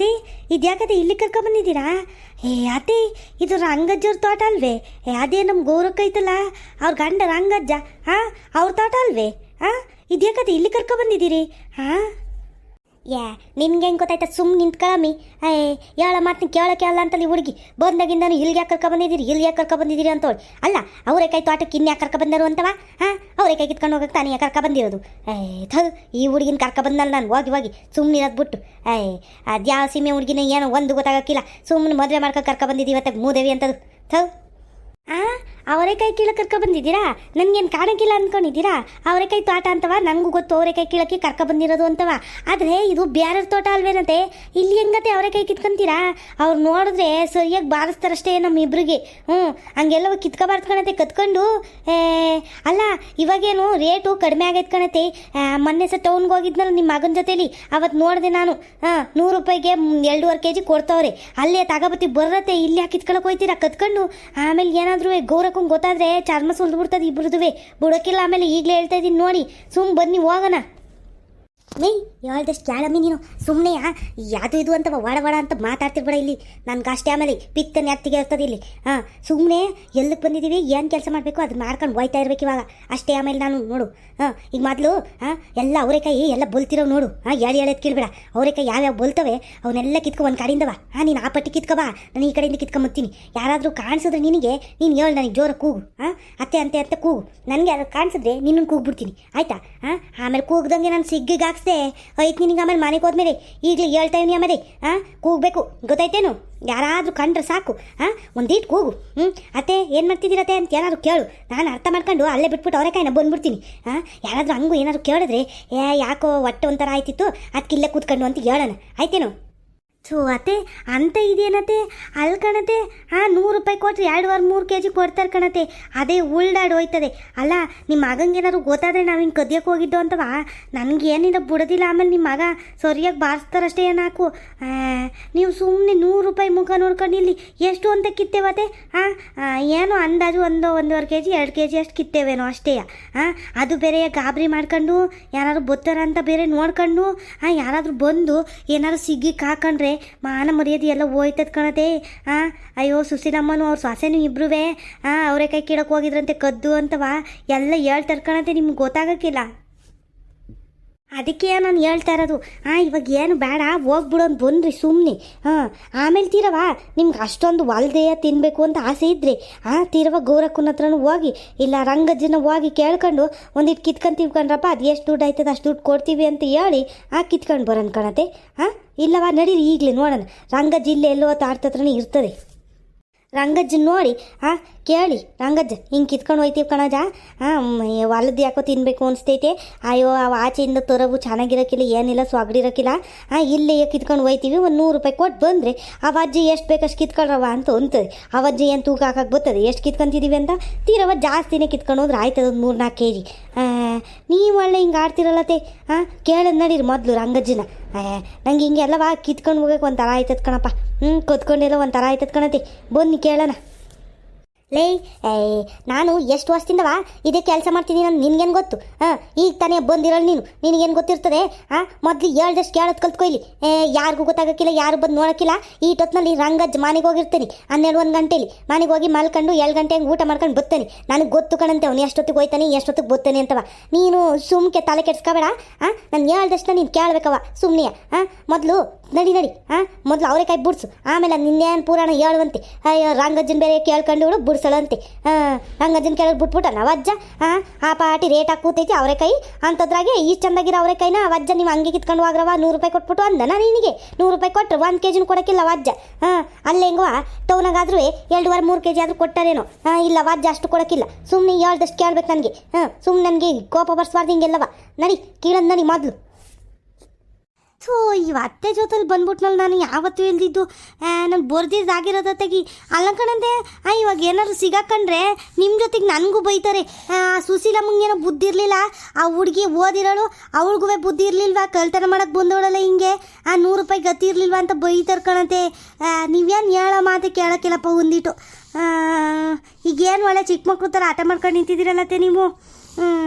ಅತ್ತೆ ಇದ್ಯಾಕತೆ ಇಲ್ಲಿ ಕರ್ಕೊಂಬಂದಿದ್ದೀರಾ? ಏ, ಅತ್ತೆ, ಇದು ರಂಗಜ್ಜವ್ರ ತೋಟ ಅಲ್ವೇ? ಏ, ಅದೇ ನಮ್ಮ ಗೌರಕ್ಕ ಐತಲ್ಲ, ಅವ್ರ ಗಂಡ ರಂಗಜ್ಜ ಹಾಂ ಅವ್ರ ತೋಟ ಅಲ್ವೇ? ಹಾಂ ಇದ್ಯಾಕತೆ ಇಲ್ಲಿ ಕರ್ಕೊಂಬಂದಿದ್ದೀರಿ? ಹಾಂ ಯಾ, ನಿನ್ಗೆ ಹೆಂಗೆ ಗೊತ್ತಾಯ್ತ? ಸುಮ್ಮನೆ ನಿಂತ್ಕೊಳ್ಳಮ್ಮಿ ಏ ಹೇಳ ಮಾತನ್ನ ಕೇಳೋಕೆ ಅಲ್ಲ ಅಂತಲ್ಲಿ ಹುಡುಗಿ. ಬಂದಾಗಿಂದಾನು ಇಲ್ಲಿಗೆ ಯಾಕೆ ಕರ್ಕೊಬಂದಿದ್ದೀರಿ ಇಲ್ಲಿ ಯಾಕೆ ಕರ್ಕೊಬಂದಿದ್ದೀರಿ ಅಂತೇಳಿ ಅಲ್ಲ ಅವರೇಕಾಯಿ ತೋಟಕ್ಕೆ ಇನ್ಯಾಕೆ ಕರ್ಕೊಬಂದರು ಅಂತವ? ಹಾಂ ಅವರೇಕಾಯಿ ಕಿತ್ಕೊಂಡು ಹೋಗಕ್ಕೆ ತಾನೇ ಯಾಕೆ ಕರ್ಕೊಬಂದಿರೋದು ಏ ಥಗ್ ಈ ಹುಡುಗಿನ ಕರ್ಕೊಬಂದಲ್ಲ ನಾನು. ಹೋಗಿ ಹೋಗಿ. ಸುಮ್ಮನೆ ಇರೋದು ಬಿಟ್ಟು. ಏ ಅದ್ಯಾವ ಸೀಮೆ ಹುಡುಗಿನ ಏನೋ ಒಂದು ಗೊತ್ತಾಗಕ್ಕಿಲ್ಲ. ಸುಮ್ಮನೆ ಮದುವೆ ಮಾಡ್ಕೊಂಡು ಕರ್ಕೊಬಂದಿದ್ದೀವಿ ಇವತ್ತಾಗ ಮೂದೇವಿ ಅಂತದು. ಥಗ್ ಆ? ಅವರೆಕಾಯಿ ಕೀಳಕ್ಕೆ ಕರ್ಕೊಬಂದಿದ್ದೀರಾ? ನನಗೇನು ಕಾಣಕ್ಕಿಲ್ಲ ಅಂದ್ಕೊಂಡಿದ್ದೀರಾ ಅವರೆಕಾಯಿ ತೋಟ ಅಂತವ? ನನಗೂ ಗೊತ್ತು ಅವರೆಕಾಯಿ ಕೀಳಕ್ಕೆ ಕರ್ಕೊ ಬಂದಿರೋದು ಅಂತವ. ಆದರೆ ಇದು ಬ್ಯಾರರ್ ತೋಟ ಅಲ್ವೇನಂತೆ? ಇಲ್ಲಿ ಹೆಂಗತೆ ಅವರೆಕಾಯಿ ಕಿತ್ಕೊಂತೀರಾ? ಅವ್ರು ನೋಡಿದ್ರೆ ಸರಿಯಾಗಿ ಬಾರಿಸ್ತಾರಷ್ಟೇ ನಮ್ಮ ಇಬ್ರಿಗೆ ಹ್ಞೂ ಹಂಗೆಲ್ಲವ ಕಿತ್ಕೊಬಾರ್ದು ಕಣತೆ, ಕತ್ಕೊಂಡು. ಅಲ್ಲ, ಇವಾಗೇನು ರೇಟು ಕಡಿಮೆ ಆಗೈತೆ ಕಣತೆ. ಮೊನ್ನೆ ಸಹ ಟೌನ್ಗೆ ಹೋಗಿದ್ನಲ್ಲ ನಿಮ್ಮ ಮಗನ ಜೊತೇಲಿ. ಅವತ್ತು ನೋಡಿದೆ ನಾನು. ಹಾಂ, ನೂರು ರೂಪಾಯಿಗೆ ಎರಡೂವರೆ ಕೆ ಜಿ ಕೊಡ್ತಾವ್ರೆ. ಅಲ್ಲೇ ತಗೋಬತ್ತಿ ಬರತ್ತೆ ಇಲ್ಲಿ ಯಾಕೆ ಕಿತ್ಕೊಳಕ್ಕೆ ಹೋಯ್ತೀರಾ? ಕತ್ಕೊಂಡು. ಆಮೇಲೆ ಏನಾದರೂ ಗೌರಕ್ಕಂಗೆ ಗೊತ್ತಾದ್ರೆ ಚರ್ಮ ಸುಲ್ದು ಬಿಡ್ತದೆ ಇಬ್ಬರದುವೆ ಬಿಡೋಕ್ಕಿಲ್ಲ ಆಮೇಲೆ ಈಗಲೇ ಹೇಳ್ತಾ ಇದ್ದೀನಿ ನೋಡಿ. ಸುಮ್ ಬನ್ನಿ, ಹೋಗೋಣ. ನೀ ಹೇಳ್ದಷ್ಟು ಕೇಳಮ್ಮಿ ನೀನು? ಸುಮ್ಮನೆ ಯಾವುದು ಇದು ಅಂತ ವಾಡ ವಾಡ ಅಂತ ಮಾತಾಡ್ತಿರ್ಬೇಡ ಇಲ್ಲಿ. ನನ್ಗೆ ಅಷ್ಟೇ ಆಮೇಲೆ ಪಿತ್ತ ಹತ್ತಿಗೆ ಇರ್ತದೆ ಇಲ್ಲಿ. ಹಾಂ ಸುಮ್ಮನೆ ಎಲ್ಲಿಗೆ ಬಂದಿದ್ದೀವಿ ಏನು ಕೆಲಸ ಮಾಡಬೇಕು ಅದು ಮಾಡ್ಕೊಂಡು ಹೋಯ್ತಾ ಇರ್ಬೇಕು ಇವಾಗ. ಅಷ್ಟೇ ಆಮೇಲೆ ನಾನು, ನೋಡು ಹಾಂ ಈಗ ಮೊದಲು ಹಾಂ ಎಲ್ಲ ಅವರೆಕಾಯಿ ಎಲ್ಲ ಬೋಲ್ತಿರೋ ನೋಡು. ಹಾಂ ಹೇಳಿ ಹೇಳೋದು ಕೇಳಬೇಡ. ಅವರೆಕಾಯಿ ಯಾವ್ಯಾವ ಬೋಲ್ತವೆ ಅವನ್ನೆಲ್ಲ ಕಿತ್ಕೊ ಒಂದು ಕಡೆಯಿಂದವ ಹಾಂ ನೀನು ಆ ಪಟ್ಟಿ ಕಿತ್ಕೊಬಾ ನಾನು ಈ ಕಡೆಯಿಂದ ಕಿತ್ಕೊಂಬತ್ತೀನಿ ಯಾರಾದರೂ ಕಾಣಿಸಿದ್ರೆ ನಿನಗೆ, ನೀನು ಹೇಳು ನನಗೆ ಜೋರ ಕೂಗು. ಹಾಂ ಅತ್ತೆ ಅಂತೆ ಅಂತ ಕೂಗು. ನನಗೆ ಯಾರು ಕಾಣಿಸಿದ್ರೆ ನಿನ್ನನ್ನು ಕೂಗ್ಬಿಡ್ತೀನಿ. ಆಯ್ತಾ? ಹಾಂ ಆಮೇಲೆ ಕೂಗ್ದಂಗೆ ನಾನು ಸಿಗ್ಗಿಗೆ ಹಾಕ್ಸ್ದೆ ಐತ್ ನಿನಗೆ ಆಮೇಲೆ ಮನೆಗೆ ಹೋದ್ಮೇಲೆ ಈಗಲೇ ಹೇಳ್ತಾ ಇದೀನಿ ಆಮೇಲೆ ಹಾಂ ಕೂಗಬೇಕು. ಗೊತ್ತಾಯ್ತೇನು? ಯಾರಾದರೂ ಕಂಡ್ರೆ ಸಾಕು. ಹಾಂ ಒಂದೀಟ್ ಕೂಗು. ಹ್ಞೂ ಅತ್ತೆ, ಏನು ಮಾಡ್ತಿದ್ದೀರತ್ತೆ ಅಂತ ಯಾರಾದ್ರು ಕೇಳು. ನಾನು ಅರ್ಥ ಮಾಡ್ಕೊಂಡು ಅಲ್ಲೇ ಬಿಟ್ಬಿಟ್ಟು ಅವರೆಕಾಯಿನ ಬಂದ್ಬಿಡ್ತೀನಿ. ಹಾಂ ಯಾರಾದರೂ ಹಂಗೂ ಏನಾದ್ರು ಕೇಳಿದ್ರೆ, ಏ, ಯಾಕೋ ಹೊಟ್ಟೆ ಒಂಥರ ಆಯ್ತಿತ್ತು ಅದಕ್ಕೆ ಇಲ್ಲೇ ಕೂತ್ಕೊಂಡು ಅಂತ ಹೇಳೋಣ. ಆಯ್ತೇನು? ಥೂ ಅತ್ತೆ, ಅಂತ ಇದೇನತ್ತೆ? ಅಲ್ಲಿ ಕಣತೆ ಹಾಂ ನೂರು ರೂಪಾಯಿ ಕೊಟ್ಟರೆ ಎರಡುವರೆ ಮೂರು ಕೆ ಜಿ ಕೊಡ್ತಾರೆ ಕಣತೆ ಅದೇ ಉಳ್ದಾಡ್ ಹೋಯ್ತದೆ. ಅಲ್ಲ ನಿಮ್ಮ ಮಗಂಗೇನಾದ್ರು ಗೊತ್ತಾದ್ರೆ ನಾವು ಹಿಂಗೆ ಕದಿಯಕ್ಕೆ ಹೋಗಿದ್ದು ಅಂತವ? ನನಗೇನಿಲ್ಲ ಬಿಡೋದಿಲ್ಲ. ಆಮೇಲೆ ನಿಮ್ಮ ಮಗ ಸರಿಯಾಗಿ ಬಾರಿಸ್ತಾರಷ್ಟೇ ಏನಾಕು? ನೀವು ಸುಮ್ಮನೆ ನೂರು ರೂಪಾಯಿ ಮುಖ ನೋಡ್ಕೊಂಡು ಇಲ್ಲಿ ಎಷ್ಟು ಅಂತ ಕಿತ್ತೇವತ್ತೆ? ಹಾಂ ಏನು ಅಂದಾಜು ಒಂದು ಒಂದೂವರೆ ಕೆ ಜಿ ಎರಡು ಕೆ ಜಿ ಅಷ್ಟು ಕಿತ್ತೇವೇನೋ ಅಷ್ಟೇ. ಹಾಂ ಅದು ಬೇರೆ ಗಾಬರಿ ಮಾಡ್ಕೊಂಡು, ಯಾರಾದ್ರು ಬತ್ತಾರ ಅಂತ ಬೇರೆ ನೋಡ್ಕೊಂಡು ಹಾಂ ಯಾರಾದರೂ ಬಂದು ಏನಾದ್ರು ಸಿಗ್ಗಿಕ್ಕೆ ಹಾಕೊಂಡ್ರೆ ಮಾನ ಮರ್ಯಾದೆ ಎಲ್ಲ ಹೋಯ್ತದ ಕಣತೆ. ಹಾಂ ಅಯ್ಯೋ ಸುಶೀಲಮ್ಮನು ಅವ್ರ ಸ್ವಾಸೇನು ಇಬ್ಬರುವೆ ಹಾಂ ಅವರೇ ಕೈ ಕೀಳಕ್ಕೆ ಹೋಗಿದ್ರಂತೆ ಕದ್ದು ಅಂತವಾ. ಎಲ್ಲ ಹೇಳ್ತಾರೆ ಕಣತೆ ನಿಮ್ಗೆ ಗೊತ್ತಾಗಕ್ಕಿಲ್ಲ. ಅದಕ್ಕೆ ನಾನು ಹೇಳ್ತಾ ಇರೋದು. ಹಾಂ ಇವಾಗ ಏನು ಬೇಡ ಹೋಗ್ಬಿಡು ಅಂತ ಬಂದ್ರಿ ಸುಮ್ಮನೆ ಹಾಂ, ಆಮೇಲೆ ತೀರವ ನಿಮ್ಗೆ ಅಷ್ಟೊಂದು ಹೊಲ್ದೆಯ ತಿನ್ನಬೇಕು ಅಂತ ಆಸೆ ಇದ್ರಿ ಹಾಂ ತೀರವ ಗೌರಕ್ಕನ ಹತ್ರನೂ ಹೋಗಿ, ಇಲ್ಲ ರಂಗಜ್ಜನ ಹೋಗಿ ಕೇಳ್ಕೊಂಡು ಒಂದಿಟ್ಟು ಕಿತ್ಕೊಂತೀವಿ ಕಣ್ರಪ್ಪ, ಅದು ಎಷ್ಟು ದುಡ್ಡು ಆಯ್ತದ ಅಷ್ಟು ದುಡ್ಡು ಕೊಡ್ತೀವಿ ಅಂತ ಹೇಳಿ, ಆ, ಕಿತ್ಕೊಂಡು ಬರೋಣ ಕಣತೆ. ಹಾಂ ಇಲ್ಲವ, ನಡೀರಿ ಈಗಲೇ ನೋಡೋಣ. ರಂಗಜ್ಜ ಇಲ್ಲೇ ಎಲ್ಲೋ ತಾಡ್ತತ್ರನೇ ಇರ್ತದೆ. ರಂಗಜ್ಜ ನೋಡಿ ಹಾಂ ಕೇಳಿ, ರಂಗಜ್ಜ, ಹಿಂಗೆ ಕಿತ್ಕೊಂಡು ಹೋಯ್ತೀವಿ ಕಣಜ? ಹಾಂ ಹೊಲದ್ದು ಯಾಕೋ ತಿನ್ನಬೇಕು ಅನಿಸ್ತೈತೆ. ಅಯ್ಯೋ ಅವು ಆಚೆಯಿಂದ ತೊರವು ಚೆನ್ನಾಗಿರೋಕ್ಕಿಲ್ಲ ಏನಿಲ್ಲ ಸೊಗಡಿರೋಕ್ಕಿಲ್ಲ ಹಾಂ ಇಲ್ಲೇ ಕಿತ್ಕೊಂಡು ಹೋಯ್ತೀವಿ, ಒಂದು ನೂರು ರೂಪಾಯಿ ಕೊಟ್ಟು ಬಂದರೆ ಆ ಅಜ್ಜಿ ಎಷ್ಟು ಬೇಕಷ್ಟು ಕಿತ್ಕೊಳ್ರವ ಅಂತ ಅಂತದೆ ಆ ಅಜ್ಜಿ ಏನು ತೂಕ ಹಾಕಕ್ಕೆ ಬರ್ತದೆ? ಎಷ್ಟು ಕಿತ್ಕೊಂತಿದ್ದೀವಿ ಅಂತ? ತೀರವ ಜಾಸ್ತಿನೇ ಕಿತ್ಕೊಂಡು ಹೋದ್ರೆ ಆಯ್ತದ, ಒಂದು ಮೂರು ನಾಲ್ಕು ಕೆ ಜಿ ನೀವು ಒಳ್ಳೆ ಹಿಂಗೆ ಆಡ್ತಿರಲ್ಲತ್ತೆ ಹಾಂ ಕೇಳೋದು ನಡೀರಿ ಮೊದಲು ರಂಗಜ್ಜನ. ನಂಗೆ ಹಿಂಗೆ ಎಲ್ಲವ ಕಿತ್ಕೊಂಡು ಹೋಗಕ್ಕೆ ಒಂಥರ ಆಯ್ತದ ಕಣಪ್ಪ. ಹ್ಞೂ ಕತ್ಕೊಂಡೆಲ್ಲ ಒಂಥರ ಆಯ್ತದ ಕಣತಿ. ಬನ್ನಿ ಕೇಳೋಣ. ಲೇ, ಏ, ನಾನು ಎಷ್ಟು ವರ್ಷದಿಂದವ ಇದೇ ಕೆಲಸ ಮಾಡ್ತೀನಿ ನಾನು ನಿನ್ಗೇನು ಗೊತ್ತು? ಹಾಂ, ಈಗ ತಾನೇ ಬಂದಿರಲ್ಲ ನೀನು, ನಿನಗೇನು ಗೊತ್ತಿರ್ತದೆ? ಹಾಂ, ಮೊದಲು ಹೇಳ್ದಷ್ಟು ಕೇಳೋದು ಕಲ್ತ್ಕೊಯ್ಲಿ. ಏ, ಯಾರಿಗೂ ಗೊತ್ತಾಗಕ್ಕಿಲ್ಲ, ಯಾರು ಬಂದು ನೋಡೋಕ್ಕಿಲ್ಲ. ಈ ಟೊತ್ನಲ್ಲಿ ರಂಗಜ್ಜ ಮನೆಗೆ ಹೋಗಿರ್ತೀನಿ, ಹನ್ನೆರಡು, ಒಂದು ಗಂಟೆಲಿ. ಮನೆಗೆ ಹೋಗಿ ಮಲ್ಕೊಂಡು ಏಳು ಗಂಟೆ ಹಂಗೆ ಊಟ ಮಾಡ್ಕೊಂಡು ಬರ್ತಾನೆ ನನಗೆ ಗೊತ್ತು ಕಣಂತೆ ಅವ್ನು ಎಷ್ಟೊತ್ತಿಗೆ ಹೋಯ್ತಾನೆ, ಎಷ್ಟೊತ್ತಿಗೆ ಬರ್ತಾನೆ ಅಂತವ. ನೀನು ಸುಮ್ಮಕೆ ತಲೆ ಕೆಡ್ಸ್ಕೊಬೇಡ, ಹಾಂ? ನಾನು ಹೇಳ್ದಷ್ಟು ನೀನು ಕೇಳಬೇಕವ ಸುಮ್ಮನೆ ಹಾಂ? ಮೊದಲು ನಡಿ ನಡಿ ಹಾಂ ಮೊದಲು ಅವರೆಕಾಯಿ ಬಿಡ್ಸು. ಆಮೇಲೆ ನಿನ್ನೇನು ಪುರಾಣ ಹೇಳುವಂತೆ. ಅಯ್ಯೋ, ರಂಗಜ್ಜನ ಬೇರೆ ಕೇಳ್ಕೊಂಡು ಬಿಡು ಬಿಡ್ಸಳಂತೆ. ಹಾಂ ರಂಗಜ್ಜನ ಕೇಳೋದು ಬಿಟ್ಬಿಟ್ಟ. ನವಜ್ಜ ಹಾಂ ಆ ಪಾಟಿ ರೇಟ್ ಹಾಕಿ ಕೂತೈತಿ ಅವರೆಕಾಯಿ. ಅಂಥದ್ರಾಗೆ ಈ ಚಂದಾಗಿರೋ ಅವರೆಕಾಯಿನ ಅಜ್ಜ ನೀವು ಹಂಗೆ ಕಿತ್ಕೊಂಡು ಹೋಗ್ರವ ನೂರು ರೂಪಾಯಿ ಕೊಟ್ಬಿಟ್ಟು ಅಂದ ನಾನು ನಿನಗೆ. ನೂರು ರೂಪಾಯಿ ಕೊಟ್ಟರು ಒಂದು ಕೆ ಜಿನೂ ಕೊಡೋಕ್ಕಿಲ್ಲ ವಜ್ಜ ಹಾಂ ಅಲ್ಲೇ ಹೆಂಗವ? ಟೌನಾಗಾದ್ರೂ ಎರಡುವರೆ, ಮೂರು ಕೆ ಜಿ ಆದರೂ ಕೊಟ್ಟಾರೇನೋ. ಹಾಂ ಇಲ್ಲ ವಜ್ಜ ಅಷ್ಟು ಕೊಡೋಕ್ಕಿಲ್ಲ. ಸುಮ್ಮನೆ ಹೇಳ್ದಷ್ಟು ಕೇಳ್ಬೇಕು ನನಗೆ. ಹಾಂ ಸುಮ್ಮನೆ ನನಗೆ ಕೋಪ ಬರ್ಸ್ಬಾರ್ದು ಹಿಂಗೆಲ್ಲವ. ನಡಿ, ಕೀಳಂದ್ ನಡಿ ಮೊದಲು. ಥೂ, ಈ ಅತ್ತೆ ಜೊತೆಲಿ ಬಂದ್ಬಿಟ್ನಲ್ಲ ನಾನು, ಯಾವತ್ತೂ ಇಲ್ದಿದ್ದು. ನಾನು ಬರ್ದಿದ್ದಾಗಿರೋದ ತೆಗಿ ಅಲ್ಲ ಕಣಂದೆ ಇವಾಗ ಏನಾದ್ರು ಸಿಗಾಕಂಡ್ರೆ ನಿಮ್ಮ ಜೊತೆಗೆ ನನಗೂ ಬೈತಾರೆ. ಏನೋ ಬುದ್ಧಿ ಇರಲಿಲ್ಲ? ಆ ಹುಡುಗಿ ಓದಿರೋಳು ಅವಳಿಗೂ ಬುದ್ಧಿ ಇರಲಿಲ್ವಾ? ಕಲ್ತನ ಮಾಡಕ್ಕೆ ಬಂದೋಳಲ್ಲ ಹಿಂಗೆ. ಆ, ನೂರು ರೂಪಾಯಿ ಗತಿ ಇರಲಿಲ್ವಾ ಅಂತ ಬೈತಾರೆ ಕಣಂತೆ. ನೀವೇನು ಹೇಳೋ ಮಾತೆ ಕೇಳೋಕ್ಕಿಲ್ಲಪ್ಪ ಒಂದಿಟ್ಟು. ಈಗೇನು ಒಳ್ಳೆ ಚಿಕ್ಕ ಮಕ್ಕಳು ಥರ ಆಟ ಮಾಡ್ಕೊಂಡು ನಿಂತಿದ್ದೀರಲ್ಲತ್ತೆ ನೀವು?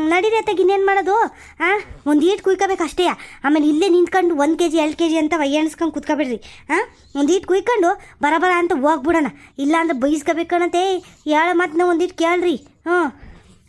ನಡೀರಿ ಅತ್ತಾಗ, ಇನ್ನೇನು ಮಾಡೋದು? ಹಾಂ ಒಂದು ಈಟ್ ಕುಯ್ಕೋಬೇಕು ಅಷ್ಟೇ. ಆಮೇಲೆ ಇಲ್ಲೇ ನಿಂತ್ಕೊಂಡು ಒಂದು ಕೆ ಜಿ ಎರಡು ಕೆ ಜಿ ಅಂತ ಎಣ್ಸ್ಕೊಂಡು ಕುತ್ಕೊಬೇಡ್ರಿ. ಹಾಂ ಒಂದು ಈಟ್ ಕುಯ್ಕೊಂಡು ಬರಬರ ಅಂತ ಹೋಗ್ಬಿಡೋಣ. ಇಲ್ಲ ಅಂದ್ರೆ ಬೈಸ್ಕೋಬೇಕಣತೆ. ಹೇಳ ಮತ್ತೆ ನಾವು ಒಂದು ಈಟ್ ಕೇಳ್ರಿ. ಹ್ಞೂ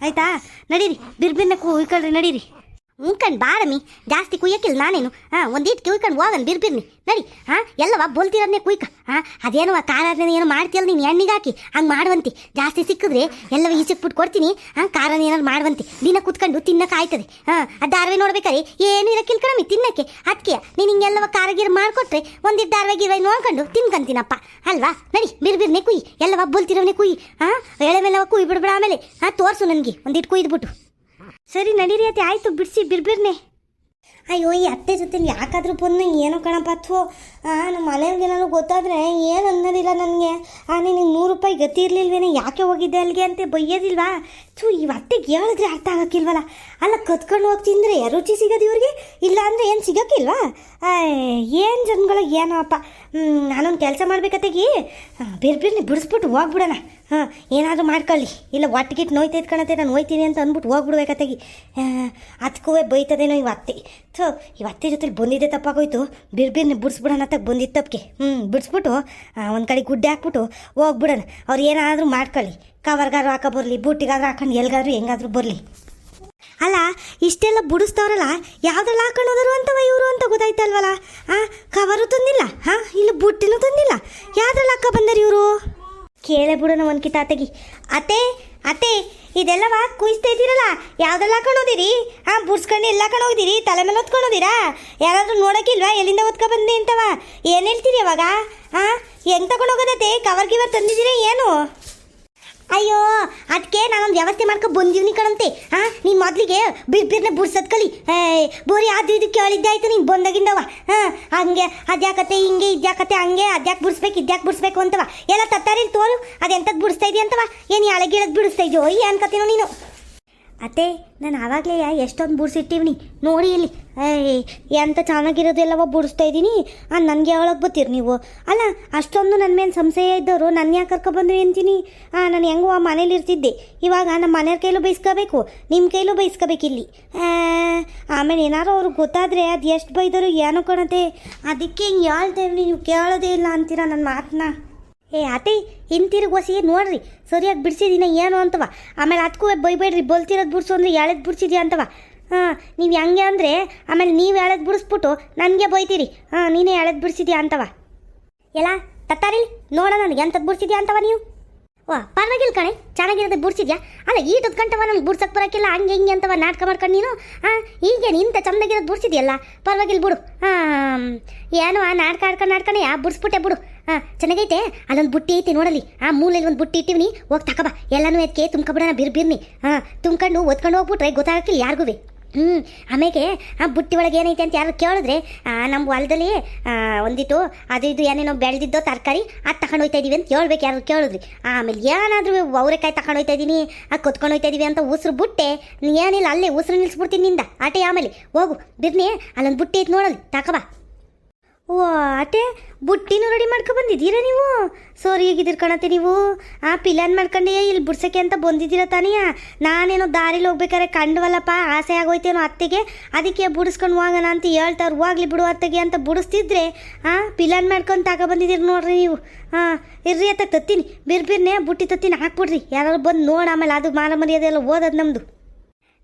ಆಯಿತಾ? ನಡೀರಿ ಬಿರ್ಬಿನ್ನ ಕುಯ್ಕೊಳ್ರಿ, ನಡೀರಿ. ಉಂಕಂಡು ಬಾರಮಿ ಜಾಸ್ತಿ ಕುಯ್ಯಕ್ಕಿಲ್ಲ ನಾನೇನು. ಹಾಂ ಒಂದಿಟ್ಟು ಕುಯ್ಕೊಂಡು ಹೋಗನ್ ಬಿರ್ಬಿರ್ನಿ ನಡಿ, ಹಾಂ ಎಲ್ಲವ ಬೋಲ್ತಿರೋದನ್ನೇ ಕುಯ್ಕ. ಹಾಂ, ಅದೇನು ಆ ಖಾರನ ಏನೋ ಮಾಡ್ತೀಯಲ್ಲ ನೀನು ಎಣ್ಣಿಗೆ ಹಾಕಿ. ಹಂಗೆ ಮಾಡುವಂತೆ. ಜಾಸ್ತಿ ಸಿಕ್ಕಿದ್ರೆ ಎಲ್ಲವ ಈಚಕ್ಬಿಟ್ಟು ಕೊಡ್ತೀನಿ. ಹಾಂ ಖಾರನ ಏನಾರು ಮಾಡುವಂತೆ. ದಿನ ಕುತ್ಕೊಂಡು ತಿನ್ನಕ್ಕೆ ಆಯ್ತದೆ. ಹಾಂ, ಆ ದಾರ್ವೆ ನೋಡ್ಬೇಕಾರೆ? ಏನು ಇರಕ್ಕಿಲ್ಲ ಕಣಮ್ಮಿ ತಿನ್ನಕ್ಕೆ. ಅದಕ್ಕೆ ನೀನು ಹಿಂಗೆಲ್ಲವ ಖಾರ ಗೀರ ಮಾಡಿಕೊಟ್ರೆ ಒಂದಿಟ್ಟು ದಾರ್ವೆ ಗಿರ್ವೆ ನೋಡ್ಕೊಂಡು ತಿನ್ಕಂತೀನಪ್ಪ. ಅಲ್ವಾ? ನಡಿ ಬಿರ್ಬಿರ್ನೆ ಕುಯ್. ಎಲ್ಲವ ಬೋಲ್ತಿರೋನೆ ಕುಯ್. ಹಾಂ, ಎಳೆ ಮೇಲವ ಕುಯ್ ಬಿಡ್ಬಿಡ ಆಮೇಲೆ. ಹಾಂ, ತೋರಿಸು ನನಗೆ. ಒಂದಿಟ್ಟು ಕುಯ್ದುಬಿಟ್ಟು. ಸರಿ, ನಡೀರಿ ಅತ್ತೆ, ಆಯ್ತು, ಬಿಡಿಸಿ ಬಿರ್ಬಿರ್ನೆ ಅಯ್ಯೋ, ಈ ಅತ್ತೆ ಜೊತೆ ಯಾಕಾದ್ರೂ ಬಂದು ಏನೋ ಕಣಪ್ಪ ಅಥೋ ನಮ್ಮ ಮನೆಯವ್ರಿಗೆ ಏನಾದ್ರು ಗೊತ್ತಾದ್ರೆ ಏನು ಅನ್ನೋದಿಲ್ಲ ನನಗೆ. ಆ ನಿನಗೆ ನೂರು ರೂಪಾಯಿ ಗತಿ ಇರಲಿಲ್ವೇನೆ, ಯಾಕೆ ಹೋಗಿದ್ದೆ ಅಲ್ಲಿಗೆ ಅಂತ ಬೈಯೋದಿಲ್ವಾ? ಥೂ, ಈ ಅತ್ತೆಗೆ ಹೇಳಿದ್ರೆ ಅರ್ಥ ಆಗಕ್ಕಿಲ್ವಲ್ಲ. ಅಲ್ಲ ಕತ್ಕೊಂಡು ಹೋಗಿ ತಿಂದರೆ ರುಚಿ ಸಿಗೋದು ಇವ್ರಿಗೆ? ಇಲ್ಲ ಅಂದರೆ ಏನು ಸಿಗೋಕ್ಕಿಲ್ವಾ ಏನು ಜನಗಳಿಗೆ ಏನೋ ಅಪ್ಪ ನಾನೊಂದು ಕೆಲಸ ಮಾಡ್ಬೇಕತ್ತೆಗಿ. ಬೇರೆ ಬೇರೆ ಬಿಡಿಸ್ಬಿಟ್ಟು ಹೋಗ್ಬಿಡೋಣ. ಹಾಂ, ಏನಾದರೂ ಮಾಡ್ಕೊಳ್ಳಿ. ಇಲ್ಲ ಒಟ್ಟಿಗಿಟ್ಟು ನೋಯ್ತಾ ಕಣತ್ತೆ ನಾನು ಹೋಯ್ತೀನಿ ಅಂತ ಅಂದ್ಬಿಟ್ಟು ಹೋಗ್ಬಿಡ್ಬೇಕತ್ತೆಗಿ ಅದಕ್ಕೂ ಬೈತದೇನೋ ಇವ ಅತ್ತೆ. ಥೋ, ಇವ ಅತ್ತೆ ಜೊತೆಲಿ ಬಂದಿದ್ದೆ ತಪ್ಪಾಗೋಯ್ತು. ಬಿರ್ಬಿರ್ನೆ ಬಿಡಿಸ್ಬಿಡೋಣ ಅಂತ ಬಂದಿದ್ದ ತಪ್ಪಿಗೆ. ಹ್ಞೂ ಬಿಡಿಸ್ಬಿಟ್ಟು ಒಂದು ಕಡೆ ಗುಡ್ಡೆ ಹಾಕ್ಬಿಟ್ಟು ಹೋಗ್ಬಿಡೋಣ. ಅವ್ರು ಏನಾದರೂ ಮಾಡ್ಕೊಳ್ಳಿ. ಕವರ್ಗಾದ್ರು ಹಾಕೋ ಬರಲಿ, ಬೂಟಿಗಾದ್ರೂ ಹಾಕೊಂಡು ಎಲ್ಲಿಗಾದ್ರೂ ಹೆಂಗಾದ್ರೂ ಬರಲಿ. ಅಲ್ಲ, ಇಷ್ಟೆಲ್ಲ ಬುಡಿಸ್ತವ್ರಲ್ಲ ಯಾವ್ದ್ರಲ್ಲಿ ಹಾಕೊಂಡು ಹೋದರು ಅಂತವ ಇವರು ಅಂತ ಗೊತ್ತಾಯ್ತಲ್ವಲ್ಲ? ಹಾಂ ಕವರು ತಂದಿಲ್ಲ, ಹಾ ಇಲ್ಲ ಬುಟ್ಟಿನೂ ತಂದಿಲ್ಲ ಯಾವ್ದ್ರಲ್ಲಿ ಹಾಕ ಬಂದಾರ ಇವರು ಕೇಳೇ ಬಿಡೋಣ ಒಂದು ಕಿತಾತಗಿ ಅತ್ತೆ ಅತ್ತೆ, ಇದೆಲ್ಲವ ಕುಯಿಸ್ತಾ ಇದ್ದೀರಲ್ಲ? ಯಾವ್ದೆಲ್ಲ ಹಾಕೊಂಡು ಹೋದಿರಿ ಹಾಂ ಬುರ್ಸ್ಕೊಂಡು ಎಲ್ಲ ಹಾಕೊಂಡು ಹೋಗಿದ್ದೀರಿ ತಲೆ ಮೇಲೆ ಹೊತ್ಕೊಂಡು ಹೋದಿರಾ ಯಾರಾದರೂ ನೋಡೋಕ್ಕಿಲ್ವಾ? ಎಲ್ಲಿಂದ ಬಂದೆ ಅಂತವ? ಏನು ಹೇಳ್ತೀರಿ ಅವಾಗ? ಹಾಂ ಹೆಂಗೆ ತಗೊಂಡು ಹೋಗೋದತ್ತೆ ಕವರ್ ಗಿವರ್ ತಂದಿದ್ದೀರಾ ಏನು? ಅಯ್ಯೋ ಅದಕ್ಕೆ ನಾನೊಂದು ವ್ಯವಸ್ಥೆ ಮಾಡ್ಕೊ ಬಂದಿವ್ನಿ ಕಣಂತೆ. ಹಾ ನೀನು ಮೊದಲಿಗೆ ಬಿರ್ ಬಿರ್ನೆ ಬುಡ್ಸದ್ ಕಲಿ ಬೋರಿ ಅದು ಇದು ಕೇಳಿದ್ದೆ ಆಯ್ತು ನೀನು ಬಂದಾಗಿಂದವ. ಹಾ ಹಂಗೆ, ಅದ್ಯಾಕತ್ತೆ ಹಿಂಗೆ, ಇದ್ಯಾಕತ್ತೆ ಹಂಗೆ, ಅದ್ಯಾಕೆ ಬಿಡಿಸ್ಬೇಕು ಇದ್ಯಾಕೆ ಬಿಡಿಸ್ಬೇಕು ಅಂತವ. ಎಲ್ಲ ತತ್ತಾರಿಲ್ ತೋರು ಅದೆಂತದ್ದು ಬಿಡಿಸ್ತಾ ಇದೆಯಂತವ ಏನು ಎಳೆ ಗಿಳದ್ ಬಿಡಿಸ್ತಾ ಇದೆಯೋ ಈ ಅನ್ಕತೀನೋ ನೀನು? ಅತ್ತೆ, ನಾನು ಆವಾಗಲೇ ಎಷ್ಟೊಂದು ಬುಡ್ಸಿಟ್ಟಿವ್ನಿ. ನೋಡಿ ಇಲ್ಲಿ. ಎಂಥ ಚೆನ್ನಾಗಿರೋದೆಲ್ಲವ ಬುಡಿಸ್ತಾ ಇದ್ದೀನಿ. ಅದು ನನಗೆ ಯಾವಾಗ ಬರ್ತೀರಿ ನೀವು? ಅಲ್ಲ, ಅಷ್ಟೊಂದು ನನ್ನ ಮೇಲೆ ಸಂಶಯ ಇದ್ದವರು ನನ್ನ ಯಾಕೆ ಕರ್ಕೊಬಂದ್ರಿ ಅಂತೀನಿ ಹಾಂ ನಾನು ಹೆಂಗೋ ಆ ಮನೇಲಿ ಇರ್ತಿದ್ದೆ. ಇವಾಗ ನಮ್ಮ ಮನೆಯವ್ರ ಕೈಲೂ ಬೈಸ್ಕೋಬೇಕು. ನಿಮ್ಮ ಕೈಲೂ ಬೈಸ್ಕೋಬೇಕು ಇಲ್ಲಿ. ಆಮೇಲೆ ಏನಾರು ಅವ್ರಿಗೆ ಗೊತ್ತಾದರೆ ಅದು ಎಷ್ಟು ಬೈದರು ಏನೋ ಕಣತೆ ಅದಕ್ಕೆ ಹಿಂಗೆ ಹೇಳ್ತೇವೆ ನೀವು ಕೇಳೋದೇ ಇಲ್ಲ ಅಂತೀರ ನನ್ನ ಮಾತನ್ನ ಏ ಅತ್ತೆ ಹಿಂತಿರುಗೋಸಿ ನೋಡ್ರಿ, ಸರಿಯಾಗಿ ಬಿಡಿಸಿದಿನ ಏನು ಅಂತವ. ಆಮೇಲೆ ಅದಕ್ಕೂ ಬೈಬೇಡ್ರಿ ಬಲ್ತಿರೋದು ಬಿಡ್ಸು ಅಂದ್ರೆ ಎಳೆದು ಬಿಡ್ಸಿದ್ಯಾ ಅಂತವ. ಹಾಂ, ನೀವು ಹೆಂಗೆ ಅಂದರೆ, ಆಮೇಲೆ ನೀವು ಎಳೆದು ಬಿಡಿಸ್ಬಿಟ್ಟು ನನಗೆ ಬೈತೀರಿ. ಹಾಂ, ನೀನೇ ಎಳೆದು ಬಿಡಿಸಿದ್ಯಾ ಅಂತವ. ಎಲ್ಲ ತತ್ತಾರಿ ನೋಡ ನನಗೆ ಎಂಥದ್ದು ಬಿಡ್ಸಿದ್ಯಾ ಅಂತವ ನೀವು. ಓ, ಪರವಾಗಿಲ್ಲ ಕಣೆ, ಚೆನ್ನಾಗಿರೋದು ಬಿಡ್ಸಿದ್ಯಾ? ಅಲ್ಲ, ಈಟದ ಗಂಟವ ನನಗೆ ಬಿಡ್ಸಕ್ಕೆ ಬರೋಕ್ಕಿಲ್ಲ, ಹಂಗೆ ಹಿಂಗೆ ಅಂತವ ನಾಟಕ ಮಾಡ್ಕೊಂಡು ನೀನು? ಹಾಂ ಈಗೇನು ಇಂಥ ಚಂದಾಗಿರೋದು ಬಿಡ್ಸಿದ್ಯಲ್ಲ? ಪರವಾಗಿಲ್ಲ ಬಿಡು. ಹಾಂ ಏನೋ ಆ ನಾಟಕ ಆಡ್ಕೊಂಡು ನಾಡ್ಕೊಂಡೆ ಆ ಬಿಡಿಸ್ಬಿಟ್ಟೆ ಬಿಡು. ಹಾಂ, ಚೆನ್ನಾಗೈತೆ. ಅಲ್ಲೊಂದು ಬುಟ್ಟಿ ಐತಿ ನೋಡಲಿ ಆ ಮೂಲೆಯಲ್ಲಿ ಒಂದು ಬುಟ್ಟಿ ಇಟ್ಟಿವ್ನಿ. ಹೋಗಿ ತಕಬಾ. ಎಲ್ಲನೂ ಎದಕ್ಕೆ ತುಂಬ್ಕೊಬಿಡೋಣ, ಬಿರ್ ಬಿರ್ನಿ. ಹಾಂ, ತುಂಬ್ಕೊಂಡು ಓದ್ಕೊಂಡು ಹೋಗ್ಬಿಟ್ರೆ ಗೊತ್ತಾಗಕ್ಕಿಲ್ಲ ಯಾರಿಗೂ ಹ್ಞೂ ಆಮೇಲೆ ಆ, ಬುಟ್ಟಿ ಒಳಗೆ ಏನೈತೆ ಅಂತ ಯಾರು ಕೇಳಿದ್ರೆ ನಮ್ಮ ಹೊಲದಲ್ಲಿ ಒಂದಿತ್ತು, ಅದು ಇದು ಏನೇನೋ ಬೆಳೆದಿದ್ದೋ ತರಕಾರಿ, ಅದು ತಗೊಂಡು ಹೋಯ್ತಾ ಇದೀವಿ ಅಂತ ಹೇಳ್ಬೇಕು ಯಾರು ಕೇಳಿದ್ರಿ. ಆಮೇಲೆ ಏನಾದರೂ ಅವರೆಕಾಯಿ ತಗೊಂಡು ಹೋಯ್ತಾ ಇದ್ದೀನಿ ಆ ಕೊತ್ಕೊಂಡು ಹೋಯ್ತಾ ಇದೀವಿ ಅಂತ ಉಸಿರು ಬುಟ್ಟೆ ಏನಿಲ್ಲ, ಅಲ್ಲೇ ಉಸಿರು ನಿಲ್ಲಿಸ್ಬಿಡ್ತೀನಿ ನಿಂದ. ಆಟೆ ಆಮೇಲೆ, ಹೋಗು. ಬಿರ್ನಿ, ಅಲ್ಲೊಂದು ಬುಟ್ಟಿ ಐತೆ ನೋಡಲಿ ತಕಬಾ. ಓ, ಆಟೆ, ಬುಟ್ಟಿನೂ ರೆಡಿ ಮಾಡ್ಕೊ ಬಂದಿದ್ದೀರಾ ನೀವು? ಸೋರಿ ಹೇಗಿದ್ದೀರಿ ಕಣತೆ ನೀವು? ಆ ಪಿಲಾನ್ ಮಾಡ್ಕೊಂಡೆ ಇಲ್ಲಿ ಬಿಡ್ಸೋಕೆ ಅಂತ ಬಂದಿದ್ದೀರ ತಾನೇ? ನಾನೇನೋ ದಾರಿಲಿ ಹೋಗ್ಬೇಕಾದ್ರೆ ಕಂಡವಲ್ಲಪ್ಪ, ಆಸೆ ಆಗೋಯ್ತೇನೋ ಅತ್ತೆಗೆ. ಅದಕ್ಕೆ ಬುಡಿಸ್ಕೊಂಡು ಹೋಗೋಣ ಅಂತ ಹೇಳ್ತಾರೆ ಹೋಗ್ಲಿ ಬಿಡು ಅತ್ತೆಗೆ ಅಂತ ಬುಡಿಸ್ತಿದ್ರೆ, ಆ ಪಿಲಾನ್ ಮಾಡ್ಕೊಂಡು ತಗೊ ಬಂದಿದ್ದೀರಿ ನೋಡ್ರಿ ನೀವು. ಹಾಂ ಇರ್ರಿ ಅತ್ತ, ತತ್ತೀನಿ. ಬಿರ್ ಬಿರ್ನೆ ಬುಟ್ಟಿ ತತ್ತೀನಿ, ಹಾಕ್ಬಿಡ್ರಿ. ಯಾರು ಬಂದು ನೋಡಿ, ಆಮೇಲೆ ಅದು ಮಾನ ಮರ್ಯಾದೆ ಎಲ್ಲ ಓದೋದು ನಮ್ಮದು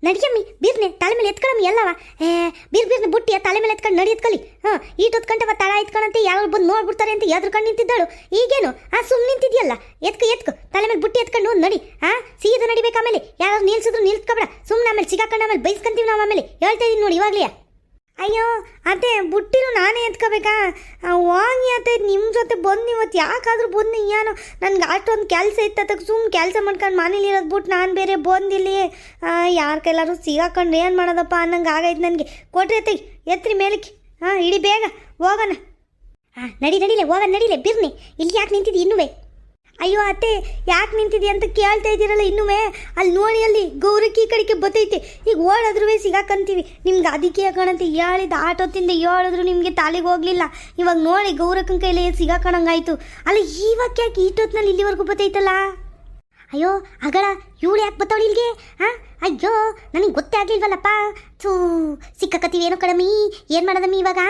ನಡಿಯಮ್ಮಿ, ಬೀರ್ನೆ, ತಲೆ ಮೇಲೆ ಎತ್ಕೊಳಮ್ಮಿ ಎಲ್ಲವ? ಏ, ಬೀರ್ ಬೀರ್ನೆ ಬುಟ್ಟಿ, ತಲೆ ಮೇಲೆ ಎತ್ಕೊಂಡು ನಡಿ ಎತ್ಕೊಳ್ಳಿ ಹಾಂ, ಈಟ್ ಹೊತ್ಕೊಂಡವ ತಳ ಎತ್ಕೊಂಡಂತೆ ಯಾರು ಬಂದು ನೋಡ್ಬಿಡ್ತಾರೆ ಅಂತ ಎದ್ರುಕೊಂಡು ನಿಂತಿದ್ದಾಳು. ಈಗೇನು? ಆ ಸುಮ್ಮನೆ ನಿಂತಿದ್ಯಲ್ಲ? ಎತ್ಕ ಎತ್ಕ. ತಲೆ ಮೇಲೆ ಬುಟ್ಟಿ ಎತ್ಕೊಂಡು ನಡಿ. ಆ, ಸೀದಾ ನಡಿಬೇಕು ಆಮೇಲೆ. ಯಾರು ನಿಲ್ಸಿದ್ರು ನಿಲ್ಸ್ಕೊಬೇಡ ಸುಮ್ಮನೆ ಆಮೇಲೆ ಸಿಗಾಕೊಂಡು ಆಮೇಲೆ ಬೈಸ್ಕೊಂತೀವಿ ನಾವು ಆಮೇಲೆ. ಹೇಳ್ತಾ ಇದೀನಿ ನೋಡಿ ಇವಾಗಲೇ. ಅಯ್ಯೋ ಅದೇ ಬುಟ್ಟಿನೂ ನಾನೇ ಎತ್ಕೋಬೇಕಾ? ಹೋಗಿ ಅತ್ತೆ ನಿಮ್ಮ ಜೊತೆ ಬಂದು ಇವತ್ತು ಯಾಕಾದರೂ ಬಂದು ಏನೋ ನನಗೆ ಅಷ್ಟೊಂದು ಕೆಲಸ ಇತ್ತು ಅದಕ್ಕೆ ಸುಮ್ಮನೆ ಕೆಲಸ ಮಾಡ್ಕೊಂಡು ಮನೇಲಿ ಇರೋದು ಬಿಟ್ಟು ನಾನು ಬೇರೆ ಬಂದಿಲ್ಲಿ. ಯಾರ ಕೈಲಾರು ಸಿಗಾಕೊಂಡು ಏನು ಮಾಡೋದಪ್ಪ ಅನ್ನಂಗೆ ಆಗೈತೆ ನನಗೆ. ಕೊಟ್ರಿ ಅತ್ತೆ, ಎತ್ರಿ ಮೇಲಕ್ಕೆ. ಹಾಂ ಇಡಿ ಬೇಗ, ಹೋಗೋಣ. ಹಾಂ ನಡಿ, ನಡಿಲೆ, ಹೋಗೋಣ, ನಡಿಲೆ, ಬಿರ್ನಿ. ಇಲ್ಲಿ ಯಾಕೆ ನಿಂತಿದ್ದಿ ಇನ್ನುವೇ? ಅಯ್ಯೋ ಅತ್ತೆ, ಯಾಕೆ ನಿಂತಿದ್ಯಾ ಅಂತ ಕೇಳ್ತಾ ಇದ್ದೀರಲ್ಲ ಇನ್ನುವೇ? ಅಲ್ಲಿ ನೋಡಿ ಅಲ್ಲಿ ಗೌರಕ್ಕಿ ಕಡೆಗೆ ಬತ್ತೈತೆ. ಈಗ ಓಡಾದ್ರೂ ಸಿಗಾಕಂತೀವಿ. ನಿಮ್ಗೆ ಅದಕ್ಕೆ ಕಾಣಂತೆ ಹೇಳಿದ ಆಟೋತಿಂದ ಹೇಳಿದ್ರು ನಿಮಗೆ ತಾಲಿಗೆ ಹೋಗ್ಲಿಲ್ಲ. ಇವಾಗ ನೋಡಿ ಗೌರಕ್ಕನ ಕೈಲೇ ಸಿಗಾಕಣಂಗಾಯ್ತು. ಅಲ್ಲ ಇವಾಗ ಯಾಕೆ ಈಟೊತ್ನಲ್ಲಿ ಇಲ್ಲಿವರೆಗೂ ಬತ್ತೈತಲ್ಲ? ಅಯ್ಯೋ, ಅಗಳ, ಇವಳು ಯಾಕೆ ಬತ್ತವಳು ಇಲ್ಲಿಗೆ ಹಾಂ ಅಯ್ಯೋ, ನನಗೆ ಗೊತ್ತೇ ಆಗಲಿಲ್ವಲ್ಲಪ್ಪ? ಥೂ, ಸಿಕ್ಕಕತ್ತೀವಿ ಏನು ಕಡಮಿ ಏನು ಮಾಡೋದಮ್ಮಿ ಇವಾಗ?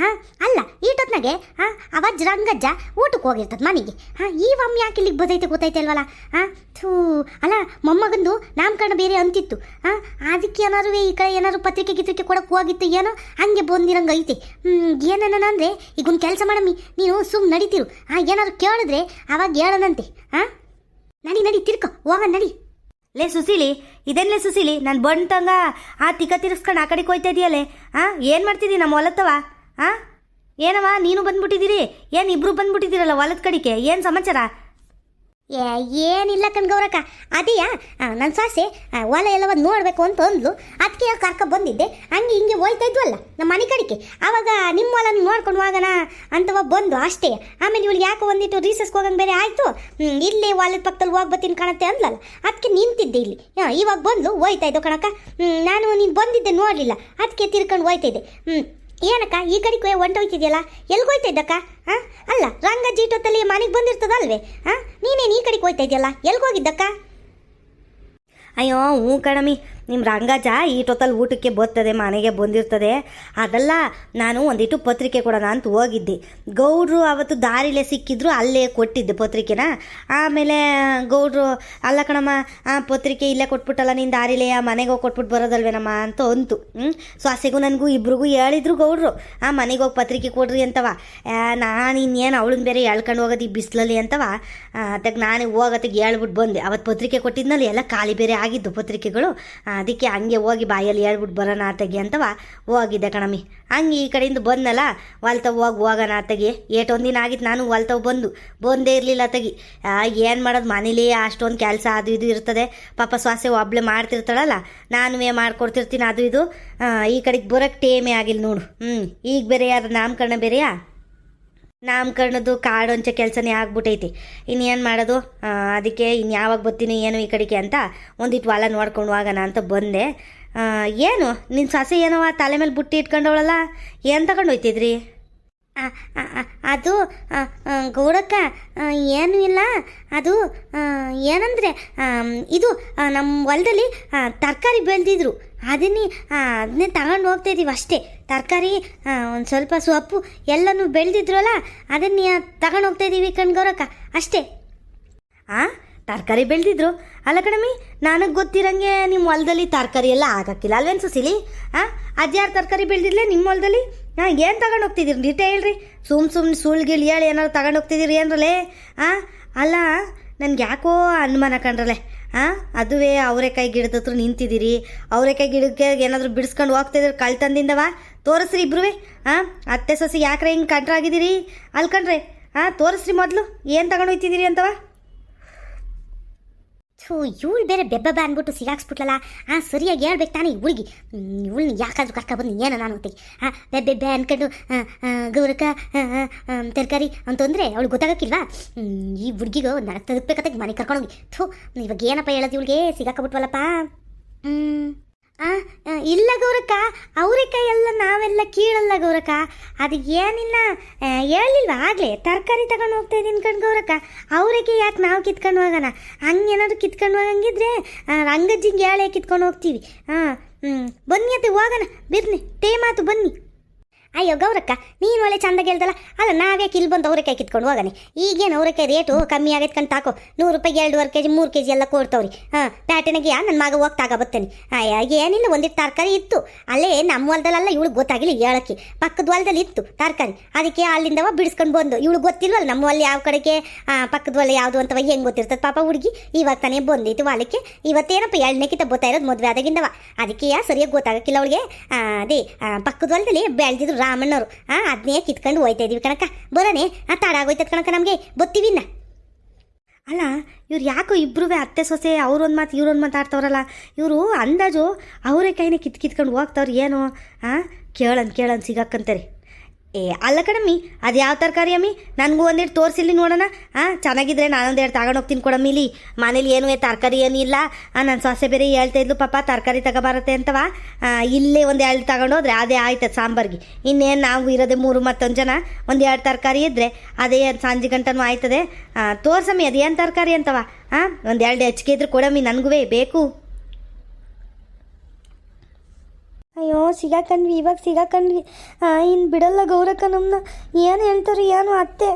ಹಾಂ ಅಲ್ಲ ಈಟೊತ್ನಾಗೆ ಹಾಂ ಅವಜ್ಜ ರಂಗಜ್ಜ ಊಟಕ್ಕೆ ಹೋಗಿರ್ತದ ಮನೆಗೆ. ಹಾಂ ಈ ಒಮ್ಮೆ ಯಾಕೆ ಇಲ್ಲಿಗೆ ಬದೈತೆ ಗೊತ್ತೈತೆ ಅಲ್ವಲ್ಲ? ಹಾಂ ಥೂ, ಅಲ್ಲ, ಮೊಮ್ಮಗಂದು ನಾಮಕರಣ ಬೇರೆ ಅಂತಿತ್ತು. ಹಾಂ ಅದಕ್ಕೆ ಏನಾದ್ರು ಈ ಕಡೆ ಏನಾದ್ರು ಪತ್ರಿಕೆ ಗಿತ್ರಿಕೆ ಕೊಡಕ್ಕೆ ಹೋಗಿತ್ತು ಏನೋ? ಹಂಗೆ ಬಂದಿರಂಗೆ ಐತೆ ಹ್ಞೂ ಏನಂದ್ರೆ ಈಗ ಕೆಲಸ ಮಾಡಮ್ಮಿ, ನೀನು ಸುಮ್ಮನೆ ನಡೀತಿರು. ಹಾಂ ಏನಾದ್ರು ಕೇಳಿದ್ರೆ ಅವಾಗ ಹೇಳನಂತೆ. ಹಾಂ ನಡಿ ನಡಿ, ತಿರ್ಕೊ ಹೋಗ ನಡಿ. ಲೇ ಸುಶೀಲಿ, ಇದೇನ್ಲೇ ಸುಶೀಲಿ, ನಾನು ಬಂತಂಗ ಆ ತಿಕ್ಕ ತಿರ್ಸ್ಕೊಂಡು ಆ ಕಡೆಗೆ ಹೋಯ್ತಾ ಇದೆಯಲ್ಲೇ? ಹಾಂ ಏನು ಮಾಡ್ತಿದ್ದೀನಿ ನಮ್ಮ ಹೊಲತ್ತವ? ಹಾಂ ಏನವ್ವ ನೀನು ಬಂದ್ಬಿಟ್ಟಿದ್ದೀರಿ? ಏನು ಇಬ್ಬರು ಬಂದ್ಬಿಟ್ಟಿದ್ದೀರಲ್ಲ ಹೊಲದ ಕಡೆಗೆ? ಏನು ಸಮಾಚಾರ? ಏ, ಏನಿಲ್ಲ ಕಣ್ಗೌರಕ್ಕ ಅದೇಯಾ? ನನ್ನ ಸಾಸೆ ಹೊಲ ಎಲ್ಲ ಒಂದು ನೋಡಬೇಕು ಅಂತ ಅಂದ್ಲು. ಅದಕ್ಕೆ ಕರ್ಕ ಬಂದಿದ್ದೆ? ಹಂಗೆ ಹಿಂಗೆ ಹೋಯ್ತಾ ಇದ್ವಲ್ಲ, ನಮ್ಮ ಮನೆ ಕಡೆಗೆ. ಆವಾಗ ನಿಮ್ಮ ಹೊಲನ ನೋಡ್ಕೊಂಡು ಹೋಗೋಣ ಅಂತವ ಬಂದು ಅಷ್ಟೇ. ಆಮೇಲೆ ಇವಳು ಯಾಕೋ ಒಂದಿಟ್ಟು ರೀಸಸ್ಗೆ ಹೋಗಂಗೆ ಬೇರೆ ಆಯಿತು. ಇಲ್ಲೇ ಹೊಲದ ಪಕ್ಕದಲ್ಲಿ ಹೋಗಿ ಬರ್ತೀನಿ ಕಾಣತ್ತೆ ಅಂದ್ಲಲ್ಲ. ಅದಕ್ಕೆ ನಿಂತಿದ್ದೆ ಇಲ್ಲಿ. ಇವಾಗ ಬಂದ್ಲು, ಹೋಯ್ತಾ ಇದ್ದೋ ಕಣಕ್ಕ. ನಾನು ನೀನು ಬಂದಿದ್ದೆ ನೋಡಲಿಲ್ಲ. ಅದಕ್ಕೆ ತಿರ್ಕೊಂಡು ಹೋಯ್ತಾ ಹ್ಞೂ ಏನಕ್ಕ, ಈ ಕಡೆಗೆ ಹೊಂಟೋಯ್ತಿದ್ಯಲ್ಲ ಎಲ್ಲಿಗೆ ಹೋಯ್ತಾ ಇದ್ದಕ್ಕ? ಹಾಂ ಅಲ್ಲ ರಂಗ ಜೀಟೋತಲ್ಲಿ ಮನೆಗೆ ಬಂದಿರ್ತದಲ್ವೇ? ಹಾಂ ನೀನೇನು ಈ ಕಡೆಗೆ ಹೋಯ್ತಾ ಇದೆಯಲ್ಲ? ಎಲ್ಗೆ ಹೋಗಿದ್ದಕ್ಕ? ಅಯ್ಯೋ ಹ್ಞೂ ಕಣಮಿ ನಿಮ್ಮ ರಂಗಜ ಈಟೊತ್ತಲ್ಲಿ ಊಟಕ್ಕೆ ಬರ್ತದೆ, ಮನೆಗೆ ಬಂದಿರ್ತದೆ. ಅದಲ್ಲ ನಾನು ಒಂದಿಟ್ಟು ಪತ್ರಿಕೆ ಕೊಡೋಣ ಅಂತ ಹೋಗಿದ್ದೆ. ಗೌಡ್ರು ಅವತ್ತು ದಾರಿಲೇ ಸಿಕ್ಕಿದ್ರು, ಅಲ್ಲೇ ಕೊಟ್ಟಿದ್ದೆ ಪತ್ರಿಕೆನ. ಆಮೇಲೆ, ಗೌಡ್ರು, ಅಲ್ಲ ಕಣಮ್ಮ, ಆ ಪತ್ರಿಕೆ ಇಲ್ಲೇ ಕೊಟ್ಬಿಟ್ಟಲ್ಲ, ನೀನು ದಾರಿಲೇ ಮನೆಗೆ ಹೋಗಿ ಕೊಟ್ಬಿಟ್ಟು ಬರೋದಲ್ವೇನಮ್ಮ? ಅಂತ ಅಂತು. ಹ್ಞೂ ನನಗೂ ಇಬ್ರಿಗೂ ಹೇಳಿದ್ರು ಗೌಡ್ರು, ಆ ಮನೆಗೆ ಹೋಗಿ ಪತ್ರಿಕೆ ಕೊಡ್ರಿ ಅಂತವ. ನಾನು ಇನ್ನೇನು ಅವಳನ್ನ ಬೇರೆ ಎಳ್ಕೊಂಡು ಹೋಗೋದು ಈ ಬಿಸಿಲಲ್ಲಿ ಅಂತವ. ಅದಕ್ಕೆ ನಾನು ಹೋಗತ್ತಿಗೆ ಹೇಳ್ಬಿಟ್ಟು ಬಂದೆ. ಅವತ್ತು ಪತ್ರಿಕೆ ಕೊಟ್ಟಿದ್ನಲ್ಲ, ಎಲ್ಲ ಖಾಲಿ ಬೇರೆ ಆಗಿದ್ದು ಪತ್ರಿಕೆಗಳು. ಅದಕ್ಕೆ ಹಂಗೆ ಹೋಗಿ ಬಾಯಲ್ಲಿ ಹೇಳ್ಬಿಟ್ಟು ಬರೋಣ ಆತಗೆ ಅಂತವ ಹೋಗಿದ್ದೆ ಕಣಮ್ಮಿ. ಹಂಗೆ ಈ ಕಡೆಯಿಂದ ಬಂದಲ್ಲ ಹೊಲ್ತವ್ ಹೋಗಿ ಹೋಗೋಣ ಆತಗೆ. ಏಟೊಂದು ದಿನ ಆಗಿತ್ತು ನಾನು ಹೊಲ್ತವ್ ಬಂದು. ಬಂದೇ ಇರಲಿಲ್ಲ ತಗಿ ಏನು ಮಾಡೋದು ಮನೇಲಿ ಅಷ್ಟೊಂದು ಕೆಲಸ ಅದು ಇದು ಇರ್ತದೆ. ಪಾಪ ಸ್ವಾಸೆ ಒಬ್ಳೆ ಮಾಡ್ತಿರ್ತಾಳಲ್ಲ, ನಾನುವೇ ಮಾಡ್ಕೊಡ್ತಿರ್ತೀನಿ ಅದು ಇದು. ಈ ಕಡೆಗೆ ಬರೋಕ್ಕೆ ಟೇಮೇ ಆಗಿಲ್ಲ ನೋಡು. ಹ್ಞೂ ಈಗ ಬೇರೆ ಯಾರು ನಾಮಕರಣ ಬೇರೆಯಾ? ನಾಮಕರಣದ್ದು ಕಾರ್ಡ್ ಹಂಚೋ ಕೆಲಸನೇ ಆಗ್ಬಿಟ್ಟೈತಿ ಇನ್ನೇನು ಮಾಡೋದು? ಅದಕ್ಕೆ ಇನ್ನು ಯಾವಾಗ ಬರ್ತೀನಿ, ಏನು ಈ ಕಡೆಗೆ ಅಂತ ಒಂದಿಟ್ಟು ಹೊಲ ನೋಡ್ಕೊಂಡು ಹೋಗೋಣ ಅಂತ ಬಂದೆ. ಏನು? ನಿನ್ನ ಸೊಸೆ ಆ ತಲೆ ಮೇಲೆ ಬುಟ್ಟಿ ಇಟ್ಕೊಂಡವಳಲ್ಲ? ಏನು ತಗೊಂಡು ಹೋಯ್ತಿದ್ರಿ? ಅದು ಗೌಡಕ್ಕ ಏನೂ ಇಲ್ಲ. ಅದು ಏನಂದರೆ ಇದು ನಮ್ಮ ಹೊಲದಲ್ಲಿ ತರಕಾರಿ ಬೆಳೆದಿದ್ರು. ಅದನ್ನೇ ಅದನ್ನೇ ತಗೊಂಡು ಹೋಗ್ತಾ ಇದ್ದೀವಿ ಅಷ್ಟೇ. ತರಕಾರಿ ಒಂದು ಸ್ವಲ್ಪ ಸೊಪ್ಪು ಎಲ್ಲನೂ ಬೆಳೆದಿದ್ರಲ್ಲ, ಅದನ್ನೇ ತಗೊಂಡು ಹೋಗ್ತಾ ಕಣ್ ಕಣ್ಗೌರಕ್ಕ ಅಷ್ಟೇ. ಆ? ತರಕಾರಿ ಬೆಳೆದಿದ್ರು. ಅಲ್ಲ ಕಣಮಿ ನನಗೆ ಗೊತ್ತಿರಂಗೆ ನಿಮ್ಮ ಹೊಲದಲ್ಲಿ ತರಕಾರಿ ಎಲ್ಲ ಆಗಕ್ಕಿಲ್ಲ ಅಲ್ವೇನು ಸುಸಿಲಿ ಹಾಂ ಅದ್ಯಾರು ತರಕಾರಿ ಬೆಳೆದಿರ್ಲೆ ನಿಮ್ಮ ಹೊಲದಲ್ಲಿ? ಹಾಂ ಏನು ತಗೊಂಡು ಹೋಗ್ತಿದ್ದೀರಿ ಡೀಟೇಲ್ ಹೇಳ್ರಿ ಸುಮ್ ಸುಮ್ಮನೆ ಸುಳ್ಗಿಲ್ ಹೇಳಿ ಏನಾದ್ರು ತಗೊಂಡು ಹೋಗ್ತಿದ್ದೀರಿ ಏನರಲ್ಲೇ? ಹಾಂ ಅಲ್ಲ, ನನಗೆ ಯಾಕೋ ಅನುಮಾನ ಕಂಡ್ರಲೆ ಹಾಂ ಅದುವೇ ಅವರೆಕಾಯಿ ಗಿಡದ ಹತ್ರ ನಿಂತಿದ್ದೀರಿ ಅವರೆಕಾಯಿ ಗಿಡಕ್ಕೆ ಏನಾದರೂ ಬಿಡಿಸ್ಕೊಂಡು ಹೋಗ್ತಿದ್ದೀರಿ ಕಳ್ತಂದಿಂದವ ತೋರಿಸ್ರಿ ಇಬ್ರುವೆ. ಹಾಂ ಅತ್ತೆ ಸೊಸೆ ಯಾಕ್ರೆ ಹಿಂಗೆ ಕಂಡ್ರಾಗಿದ್ದೀರಿ ಅಲ್ಲಿ ಕಣ್ರೆ ಹಾಂ ತೋರಿಸ್ರಿ ಮೊದಲು. ಏನು ತಗೊಂಡು ಹೋಗ್ತಿದ್ದೀರಿ ಅಂತವ? ಥೂ ಇವಳು ಬೇರೆ ಬೆಬ್ಬಬ್ಬ ಅಂದ್ಬಿಟ್ಟು ಸಿಗಾಕ್ಸ್ಬಿಟ್ಲಲ್ಲ ಆ ಸರಿಯಾಗಿ ಹೇಳ್ಬೇಕು ತಾನೇ ಇವಳಿಗೆ ಇವಳನ್ನ ಯಾಕಾದ್ರೂ ಕರ್ಕ ಬಂದು ಏನೋ ನಾನು ಅಂತೀವಿ ಹಾಂ ಬೆಬ್ಬೆ ಅನ್ಕೊಂಡು ಆ, ತರಕಾರಿ ಅಂತಂದರೆ ಅವಳು ಗೊತ್ತಾಗಕ್ಕಿಲ್ವಾ? ಈ ಹುಡುಗಿಗೆ ನಡಕ್ ತದಕ್ಬೇಕಂತ ಮನೆ ಕರ್ಕೊಂಡೋಗಿ. ಥೂ ಇವಾಗ ಏನಪ್ಪ ಹೇಳೋದು ಇವಳಿಗೆ? ಸಿಗಾಕಬಿಟ್ವಲ್ಲಪ್ಪ ಹ್ಞೂ ಇಲ್ಲ ಗೌರಕ್ಕ ಅವರೆಕಾಯಿ ಎಲ್ಲ ನಾವೆಲ್ಲ ಕೀಳಲ್ಲ ಗೌರಕ್ಕ. ಅದು ಏನಿಲ್ಲ ಹೇಳಿಲ್ವಾ ಆಗಲೇ ತರಕಾರಿ ತಗೊಂಡು ಹೋಗ್ತಾ ಇದ್ದೀನಿ ಕಣ್ ಗೌರಕ್ಕ. ಅವರೆಕಾಯಿ ಯಾಕೆ ನಾವು ಕಿತ್ಕೊಂಡು ಹೋಗೋಣ? ಹಂಗೆ ಏನಾದ್ರು ಕಿತ್ಕೊಂಡು ಹೋಗಂಗಿದ್ರೆ ರಂಗಜ್ಜಿಗೆ ಹೇಳೇ ಕಿತ್ಕೊಂಡು ಹೋಗ್ತೀವಿ. ಹಾಂ ಬನ್ನಿ ಅತ್ತೆ, ಹೋಗೋಣ. ಬಿರ್ನಿ ಟೇ ಮಾತು ಬನ್ನಿ. ಅಯ್ಯೋ ಗೌರಕ್ಕ, ನೀನು ಒಳ್ಳೆ ಚಂದ ಹೇಳ್ದಲ್ಲ? ಅಲ್ಲ, ನಾವ್ಯಾಕೆ ಇಲ್ಲಿ ಬಂದು ಅವರೆಕಾಯಿ ಕಿತ್ಕೊಂಡು ಹೋಗನೆ? ಈಗೇನು ಅವರೆಕಾಯಿ ರೇಟು ಕಮ್ಮಿ ಆಗೈತೆ ಕಂಡು ತಾಕೋ. ನೂರು ರೂಪಾಯಿಗೆ ಎರಡುವರೆ ಕೆ ಜಿ ಮೂರು ಕೆ ಜಿ ಎಲ್ಲ ಕೊಡ್ತಾವ್ರಿ. ಹಾಂ ಯಾ ನನ್ನ ಮಗ ಹೋಗಿ ಬರ್ತೇನೆ ಅಯ್ಯ, ಏನಿಲ್ಲ ಒಂದಿಟ್ಟು ತರಕಾರಿ ಇತ್ತು. ಅಲ್ಲೇ ನಮ್ಮ ಹೊಲದಲ್ಲ ಇವಳು ಗೊತ್ತಾಗಿಲ್ಲ ಹೇಳಕ್ಕೆ ಪಕ್ಕದ ಹೊಲದಲ್ಲಿ ಇತ್ತು ತರಕಾರಿ. ಅದಕ್ಕೆ ಅಲ್ಲಿಂದವ ಬಿಡಿಸ್ಕೊಂಡು ಬಂದು. ಇವಳು ಗೊತ್ತಿಲ್ವಲ್ಲ ನಮ್ಮ ಹೊಲ ಯಾವ ಕಡೆಗೆ? ಪಕ್ಕದ ಹೊಲ ಯಾವುದು ಅಂತವ ಹೆಂಗೆ ಗೊತ್ತಿರ್ತದೆ? ಪಾಪ ಹುಡುಗಿ ಇವಾಗ ತಾನೇ ಬಂದಿತ್ತು ಹೊಲಕ್ಕೆ ಇವತ್ತೇನಪ್ಪ ಕಿತ್ತ ಬತ್ತಾ ಇರೋದು ಮದುವೆ ಆದಾಗಿಂದವ. ಅದಕ್ಕೆ ಯಾ ಸರಿಯಾಗಿ ಗೊತ್ತಾಗಕ್ಕಿಲ್ಲ ಅವಳಿಗೆ. ಅದೇ ಪಕ್ಕದ ಹೊಲದಲ್ಲಿ ಬೆಳೆದಿದ್ರು ರಾಮಣ್ಣವರು. ಹಾಂ ಅದನ್ನೇ ಕಿತ್ಕೊಂಡು ಹೋಯ್ತಾ ಇದೀವಿ ಕಣಕ್ಕ. ಬರೋನೆ ಆ ತಡ ಆಗೋಯ್ತದ ಕಣಕ್ಕ ನಮಗೆ. ಬತ್ತೀವಿನ್ನ ಅಲ್ಲ, ಇವ್ರು ಯಾಕೋ ಇಬ್ರು ಅತ್ತೆ ಸೊಸೆ, ಅವ್ರೊಂದು ಮಾತು, ಇವ್ರೊಂದು ಮಾತಾಡ್ತವ್ರಲ್ಲ ಇವರು ಅಂದಾಜು ಅವರೇ ಕೈನೇ ಕಿತ್ ಕಿತ್ಕೊಂಡು ಹೋಗ್ತವ್ರು ಏನು. ಹಾಂ ಕೇಳನ್ ಕೇಳನ್ ಸಿಗಾಕಂತಾರೆ ಏ, ಅಲ್ಲ ಕಣಮ್ಮಿ, ಅದು ಯಾವ ತರಕಾರಿ ಅಮ್ಮಿ? ನನಗೂ ಒಂದೆರಡು ತೋರಿಸಿಲ್ಲಿ ನೋಡೋಣ. ಹಾಂ ಚೆನ್ನಾಗಿದ್ರೆ ನಾನೊಂದೆರಡು ತಗೊಂಡು ಹೋಗ್ತೀನಿ ಕೊಡಮ್ಮಿ ಇಲ್ಲಿ. ಮನೇಲಿ ಏನು ತರಕಾರಿ ಏನಿಲ್ಲ ನನ್ನ ಸೊಸೆ ಬೇರೆ ಹೇಳ್ತಾ ಇದ್ಲು, ಪಾಪ, ತರಕಾರಿ ತಗೋಬಾರತ್ತೆ ಅಂತವ? ಇಲ್ಲೇ ಒಂದು ಎರಡು ತಗೊಂಡೋದ್ರೆ ಅದೇ ಆಯ್ತದ ಸಾಂಬಾರ್ಗೆ. ಇನ್ನೇನು ನಾವು ಇರೋದೇ ಮೂರು ಮತ್ತೊಂದು ಜನ. ಒಂದು ಎರಡು ತರಕಾರಿ ಇದ್ದರೆ ಅದೇ ಸಂಜೆ ಗಂಟನೂ ಆಯ್ತದೆ. ತೋರ್ಸಮ್ಮಿ ಅದೇನು ತರಕಾರಿ ಅಂತವ? ಹಾಂ ಒಂದು ಎರಡು ಹೆಚ್ಚಿಗೆ ಇದ್ರೆ ಕೊಡಮ್ಮಿ ನನಗೂ ಬೇಕು. ಅಯ್ಯೋ ಸಿಗಾಕಂಡ್ವಿ ಇವಾಗ ಸಿಗಾಕಂಡ್ವಿ ಇನ್ನು ಬಿಡಲ್ಲ ಗೌರಕ್ಕ ನಮ್ಮನ್ನ ಏನು ಹೇಳ್ತಾರೆ, ಏನು ಅತ್ತೆ?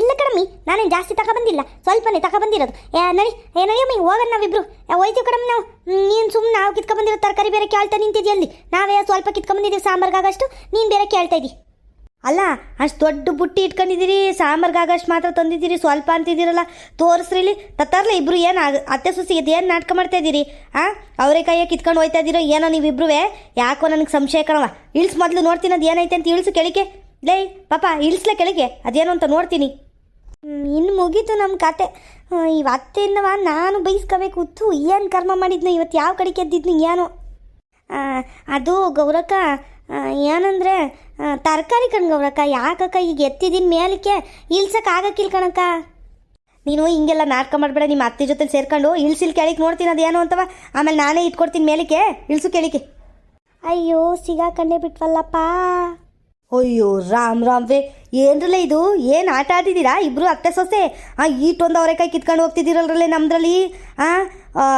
ಇಲ್ಲ ಕಡಮ್ಮಿ ನಾನೇನು ಜಾಸ್ತಿ ತಗೊಬಂದಿಲ್ಲ ಸ್ವಲ್ಪನೇ ತಗೊಬಂದಿರೋದು ನಡಿ, ಏ ನಡಿಯಮ್ಮಿ ಹೋಗೋಣ ನಾವಿಬ್ರು. ಹೋಯ್ತೀವಿ ಕಡಮ್ ನಾವು. ನೀನು ಸುಮ್ಮನೆ ನಾವು ಕಿತ್ಕೊಂಬಂದಿರೋ ತರಕಾರಿ ಬೇರೆ ಕೇಳ್ತಾ ನಿಂತಿದ್ಯಲ್ಲಿ ನಾವೇ ಸ್ವಲ್ಪ ಕಿತ್ಕೊಂಬಂದಿದ್ದೀವಿ ಸಾಂಬಾರ್ಗಾಗಷ್ಟು. ನೀನು ಬೇರೆ ಕೇಳ್ತಾ ಇದ್ದಿ. ಅಲ್ಲ, ಅಷ್ಟು ದೊಡ್ಡ ಬುಟ್ಟಿ ಇಟ್ಕೊಂಡಿದ್ದೀರಿ ಸಾಂಬಾರ್ಗಾಗಷ್ಟು ಮಾತ್ರ ತಂದಿದ್ದೀರಿ, ಸ್ವಲ್ಪ ಅಂತಿದ್ದೀರಲ್ಲ ತೋರಿಸ್ರಿಲಿ ತತ್ತಾರಲ್ಲ ಇಬ್ರು ಏನು ಅತ್ತೆ ಸೊಸಿಗೆ ಏನು ನಾಟಕ ಮಾಡ್ತಾ ಇದ್ದೀರಿ? ಆ? ಅವರೇ ಕೈಯ ಕಿತ್ಕೊಂಡು ಹೋಯ್ತಾ ಇದ್ದೀರೋ ಏನೋ ನೀವಿಬ್ರು ಯಾಕೋ ನನಗೆ ಸಂಶಯ ಕಣವ ಇಳ್ಸ್ ಮೊದಲು ನೋಡ್ತೀನಿ ಅದು ಏನೈತೆ ಅಂತ ಇಳಿಸು ಕೆಳಗೆ ಲೇ, ಪಾಪ, ಇಳಿಸ್ಲೆ ಕೆಳಗೆ? ಅದೇನು ಅಂತ ನೋಡ್ತೀನಿ. ಇನ್ನು ಮುಗೀತು ನಮ್ಮ ಕತೆ. ಇವತ್ತಿಂದವ ನಾನು ಬೈಸ್ಕೋಬೇಕು. ತು ಏನು ಕರ್ಮ ಮಾಡಿದ್ನು ಇವತ್ತು ಯಾವ ಕಡೆಗೆ ಎದ್ದಿದ್ನು ಏನೋ. ಅದು ಗೌರಕ್ಕ ಏನಂದ್ರೆ ತರಕಾರಿ ಕಣ್ಗವ್ರಕ್ಕ, ಯಾಕಕ್ಕ ಈಗ ಎತ್ತಿದಿನ ಮೇಲಕ್ಕೆ ಇಳ್ಸಕ್ಕೆ ಆಗಕ್ಕಿಲ್ಲ ಕಣಕ್ಕ? ನೀನು ಹಿಂಗೆಲ್ಲ ನಾಟಕ ಮಾಡಬೇಡ, ನಿಮ್ಮ ಅತ್ತೆ ಜೊತೆ ಸೇರ್ಕೊಂಡು ಇಳ್ಸಿಲ್ ಕೇಳಿಕ್ ನೋಡ್ತೀನಿ ಅದೇನು ಅಂತವ, ಆಮೇಲೆ ನಾನೇ ಇಟ್ಕೊಡ್ತೀನಿ ಮೇಲಕ್ಕೆ, ಇಳಿಸು ಕೇಳಿಕೆ ಅಯ್ಯೋ ಸಿಗಾಕಂಡೇ ಬಿಟ್ವಲ್ಲಪ್ಪ. ಅಯ್ಯೋ, ರಾಮ್ ರಾಮ್ ವೇ. ಏನ್ರಲ್ಲ ಇದು? ಏನು ಆಟ ಆಡಿದ್ದೀರಾ ಇಬ್ರು ಅತ್ತೆ ಸೊಸೆ? ಆ, ಈಟೊಂದು ಅವರೆಕಾಯಿ ಕಿತ್ಕೊಂಡು ಹೋಗ್ತಿದ್ದೀರಲ್ರಲ್ಲೇ ನಮ್ದ್ರಲ್ಲಿ? ಆ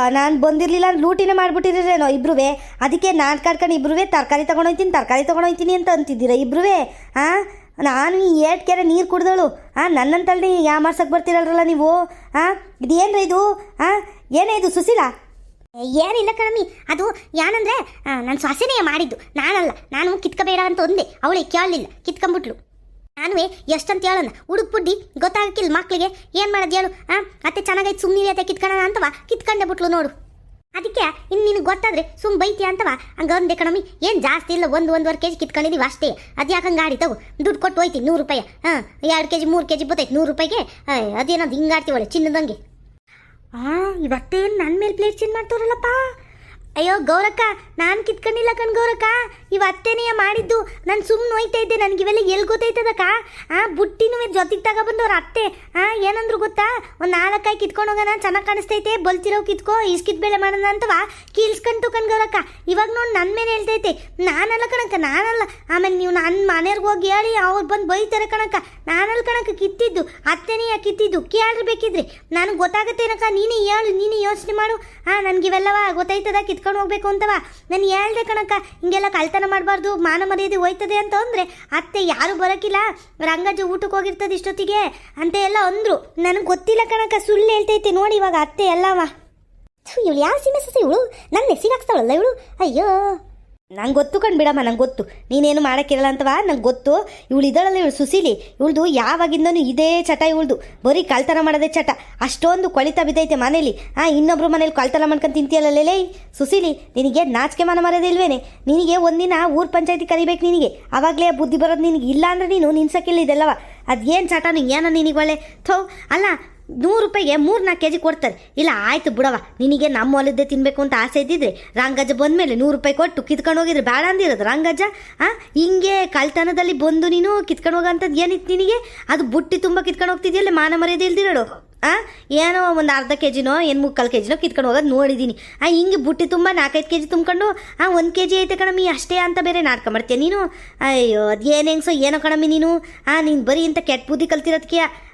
ನಾನು ಬಂದಿರಲಿಲ್ಲ ಲೂಟಿನೇ ಮಾಡ್ಬಿಟ್ಟಿದ್ರೇನೋ ಇಬ್ರು ಅದಕ್ಕೆ ನಾನು ಕಾಡ್ಕೊಂಡು ಇಬ್ರು ತರಕಾರಿ ತೊಗೊಂಡೋಗ್ತೀನಿ ತರಕಾರಿ ತೊಗೊಂಡೋಗ್ತೀನಿ ಅಂತ ಅಂತಿದ್ದೀರಾ ಇಬ್ರು ಆ, ನಾನು ಈ ಏಟ್ ಕೆರೆ ನೀರು ಕುಡ್ದಳು. ಆ ನನ್ನಂತಲ್ಲಿ ಯಾಮಾರ್ಸಕ್ಕೆ ಬರ್ತೀರಲ್ರಲ್ಲ ನೀವು? ಆ, ಇದೇನ್ರ ಇದು? ಆ, ಏನೇ ಇದು, ಸುಶೀಲಾ? ಏನಿಲ್ಲ ಕಣಮಿ ಅದು ಯಾನಂದ್ರೆ ನನ್ನ ಸೊಸೆನೇ ಮಾಡಿದ್ದು. ನಾನಲ್ಲ, ನಾನು ಕಿತ್ಕಬೇಡ ಅಂತ ಒಂದೇ. ಅವಳಿಗೆ ಕೇಳಲಿಲ್ಲ ಕಿತ್ಕೊಂಬಿಟ್ಲು ನಾನುವೇ ಎಷ್ಟಂತ ಹೇಳೋಣ. ಹುಡುಕ್ ಬುಡ್ಡಿ ಗೊತ್ತಾಗಕ್ಕಿಲ್ಲ ಮಕ್ಳಿಗೆ. ಏನು ಮಾಡೋದು ಹೇಳು ಹಾ ಅತ್ತೆ ಚೆನ್ನಾಗೈತೆ ಸುಮ್ಮನೆ ಅತ್ತೆ ಕಿತ್ಕೊಳ್ಳೋಣ ಅಂತವ, ಕಿತ್ಕೊಂಡೆ ಬಿಟ್ಲು ನೋಡು. ಅದಕ್ಕೆ ಇನ್ನು ನಿನಗೆ ಗೊತ್ತಾದ್ರೆ ಸುಮ್ ಬೈತಿ ಅಂತವ? ಹಂಗೆ ಒಂದೇ ಕಣಮಿ ಏನು ಜಾಸ್ತಿ ಇಲ್ಲ, ಒಂದು, ಒಂದುವರೆ ಕೆ ಜಿ ಕಿತ್ಕೊಂಡಿದ್ದೀವಿ ಅಷ್ಟೇ. ಅದು ಹಂಗ ಆಡಿ ತಗೋ? ದುಡ್ಡು ಕೊಟ್ಟು ಹೋಯ್ತಿ, ನೂರು ರೂಪಾಯಿ. ಹಾಂ, ಎರಡು ಕೆ ಜಿ ಮೂರು ಕೆ ಜಿ ಬತ್ತೈತೆ ನೂರು ರೂಪಾಯಿಗೆ. ಅದೇನದು ಹಿಂಗಾಡ್ತೀವಳೆ ಚಿನ್ನದಂಗೆ. ಆ ಇವತ್ತೇನು ನನ್ನ ಮೇಲೆ ಪ್ಲೇಟ್ ಚೇಂಜ್ ಮಾಡ್ತಾರಲ್ಲಪ್ಪ ಅಯ್ಯೋ, ಗೌರಕ್ಕ, ನಾನು ಕಿತ್ಕೊಂಡಿಲ್ಲ ಕಣ್ ಗೌರಕ್ಕ. ಇವ ಅತ್ತೆನೆಯ ಮಾಡಿದ್ದು. ನಾನು ಸುಮ್ಮನೆ ನೋಯ್ತಾ ಇದ್ದೆ. ನನಗೆ ಇವೆಲ್ಲ ಎಲ್ಲಿ ಗೊತ್ತೈತದಕ್ಕ ಆ, ಬುಟ್ಟಿನೂ ಜೊತೆಗೆ ತಗೊಬಂದವ್ರ ಅತ್ತೆ. ಆ, ಏನಂದ್ರು ಗೊತ್ತಾ? ಒಂದು ನಾಲ್ಕಾಯಿ ಕಿತ್ಕೊಂಡು ಹೋಗೋಣ, ಚೆನ್ನಾಗಿ ಕಾಣಿಸ್ತೈತೆ. ಬಲ್ತಿರೋ ಕಿತ್ಕೋ, ಇಸ್ಕಿತ್ ಬೆಳೆ ಮಾಡೋಣ ಅಂತವ? ಕೀಳ್ಸ್ಕಂತು ಕಣ್ ಗೌರಕ್ಕ. ಇವಾಗ ನೋಡಿ ನನ್ನ ಮೇಲೆ ಹೇಳ್ತೈತೆ. ನಾನಲ್ಲ ಕಣಕ್ಕ, ನಾನಲ್ಲ. ಆಮೇಲೆ ನೀವು ನನ್ನ ಮನೆಯವ್ರಿಗೆ ಹೋಗಿ ಹೇಳಿ, ಅವ್ರು ಬಂದು ಬೈತಾರೆ ಕಣಕ್ಕ. ನಾನಲ್ಲ ಕಣಕ್ಕ ಕಿತ್ತಿದ್ದು. ಅತ್ತೆನೇ ಯಾಕೆ ಕಿತ್ತಿದ್ದು? ಕೇಳ್ರಿ ಬೇಕಿದ್ರೆ ನನಗೆ ಗೊತ್ತಾಗತ್ತೇನಕ್ಕ? ನೀನೇ ಹೇಳು, ನೀನೇ ಯೋಚನೆ ಮಾಡು. ಹಾಂ ನನಗೆ ಇವೆಲ್ಲವ ಗೊತ್ತೈತದ ಕಿತ್ಕೊಂಡು ಹೋಗ್ಬೇಕು ಅಂತವ? ನಾನು ಹೇಳ್ದೆ ಕಣಕ್ಕ, ಹಿಂಗೆಲ್ಲ ಕಳ್ತನ ಮಾಡಬಾರ್ದು, ಮಾನ ಮರ್ಯಾದೆ ಹೋಯ್ತದೆ ಅಂತ ಅಂದರೆ, ಅತ್ತೆ ಯಾರು ಬರೋಕ್ಕಿಲ್ಲ ರಂಗಜ್ಜ ಊಟಕ್ಕೆ ಹೋಗಿರ್ತದೆ ಇಷ್ಟೊತ್ತಿಗೆ ಅಂತ ಎಲ್ಲ ಅಂದರು. ನನಗೆ ಗೊತ್ತಿಲ್ಲ ಕಣಕ್ಕ, ಸುಳ್ಳು ಹೇಳ್ತೈತೆ ನೋಡಿ ಇವಾಗ ಅತ್ತೆ ಎಲ್ಲವ. ಇವಳು ಯಾವ ಸೀಮೆ ಸಸಿ ಇವಳು? ನನ್ನ ಸಿಗಾಕ್ಸ್ತಾವಳಲ್ಲ ಇವಳು? ಅಯ್ಯೋ. ನಂಗೆ ಗೊತ್ತು ಕಣ್ ಬಿಡಮ್ಮ, ನಂಗೆ ಗೊತ್ತು. ನೀನೇನು ಮಾಡೋಕ್ಕಿರಲ್ಲ ಅಂತವಾ? ನಂಗೆ ಗೊತ್ತು. ಇವಳು ಇದಳಲ್ಲ ಇವಳು ಸುಶೀಲಿ. ಇವಳ್ದು ಯಾವಾಗಿಂದನೂ ಇದೇ ಚಟ ಇವಳ್ದು. ಬರೀ ಕಳ್ತನ ಮಾಡೋದೇ ಚಟ. ಅಷ್ಟೊಂದು ಕೊಳಿತ ಬಿದ್ದೈತೆ ಮನೇಲಿ. ಆ, ಇನ್ನೊಬ್ರು ಮನೇಲಿ ಕಳ್ತನ ಮಾಡ್ಕೊಂಡು ತಿಂತೀಯಲ್ಲೇ ಲೇ ಸುಶೀಲಿ, ನಿನಗೆ ನಾಚಿಕೆ ಮನ ಮರೋದಿಲ್ವೇನೆ ನಿನಗೆ ಒಂದಿನ ಊರು ಪಂಚಾಯತಿ ಕರಿಬೇಕು ನಿನಗೆ. ಆವಾಗಲೇ ಬುದ್ಧಿ ಬರೋದು ನಿನಗೆ ಇಲ್ಲ ಅಂದರೆ ನೀನು ನಿನ್ಸಕ್ಕಿಲ್ಲ ಇದೆಲ್ಲವ. ಅದೇನು ಚಟನು ಏನೋ ನಿನಗೆ ಒಳ್ಳೆ ಥೋ, ಅಲ್ಲ ನೂರು ರೂಪಾಯಿಗೆ ಮೂರು ನಾಲ್ಕು ಕೆ ಜಿ ಕೊಡ್ತಾರೆ. ಇಲ್ಲ, ಆಯ್ತು ಬಿಡವ ನಿನಗೆ ನಮ್ಮ ಹೊಲದ್ದೇ ತಿನ್ಬೇಕು ಅಂತ ಆಸೆ ಇದ್ದಿದ್ರೆ, ರಂಗಜ್ಜ ಬಂದ್ಮೇಲೆ ನೂರು ರೂಪಾಯಿ ಕೊಟ್ಟು ಕಿತ್ಕೊಂಡು ಹೋಗಿದ್ರೆ. ಬೇಡ ಅಂದಿರೋದು ರಂಗಜ್ಜ. ಆ, ಹಿಂಗೆ ಕಳ್ತನದಲ್ಲಿ ಬಂದು ನೀನು ಕಿತ್ಕೊಂಡು ಹೋಗೋಂಥದ್ದು ಏನಿತ್ತು ನಿನಗೆ? ಅದು ಬುಟ್ಟಿ ತುಂಬ ಕಿತ್ಕೊಂಡು ಹೋಗ್ತಿದ್ಯಲ್ಲ, ಮಾನ ಮರ್ಯಾದೆ ಇಲ್ದಿರೋಳು? ಆ, ಏನೋ ಒಂದು ಅರ್ಧ ಕೆ ಜಿನೋ ಏನು ಮುಕ್ಕಾಲು ಕೆ ಜಿನೋ ಕಿತ್ಕೊಂಡು ಹೋಗೋದು ನೋಡಿದ್ದೀನಿ ಆ, ಹಿಂಗೆ ಬುಟ್ಟಿ ತುಂಬ ನಾಲ್ಕೈದು ಕೆ ಜಿ ತುಂಬ್ಕೊಂಡು, ಆ, ಒಂದು ಕೆ ಜಿ ಐತೆ ಕಣಮ್ಮಿ, ಅಷ್ಟೇ ಅಂತ ಬೇರೆ ನಾಟಕ ಮಾಡ್ತೀಯ ನೀನು? ಅಯ್ಯೋ, ಅದು ಏನು ಹೆಂಗ್ಸೋ, ಏನೋ ಕಣಮ್ಮಿ ನೀನು? ಆ, ನೀನು ಬರೀ ಇಂಥ ಕೆಟ್ಟ ಬುದ್ಧಿ ಕಲ್ತಿರೋದಕ್ಕೆ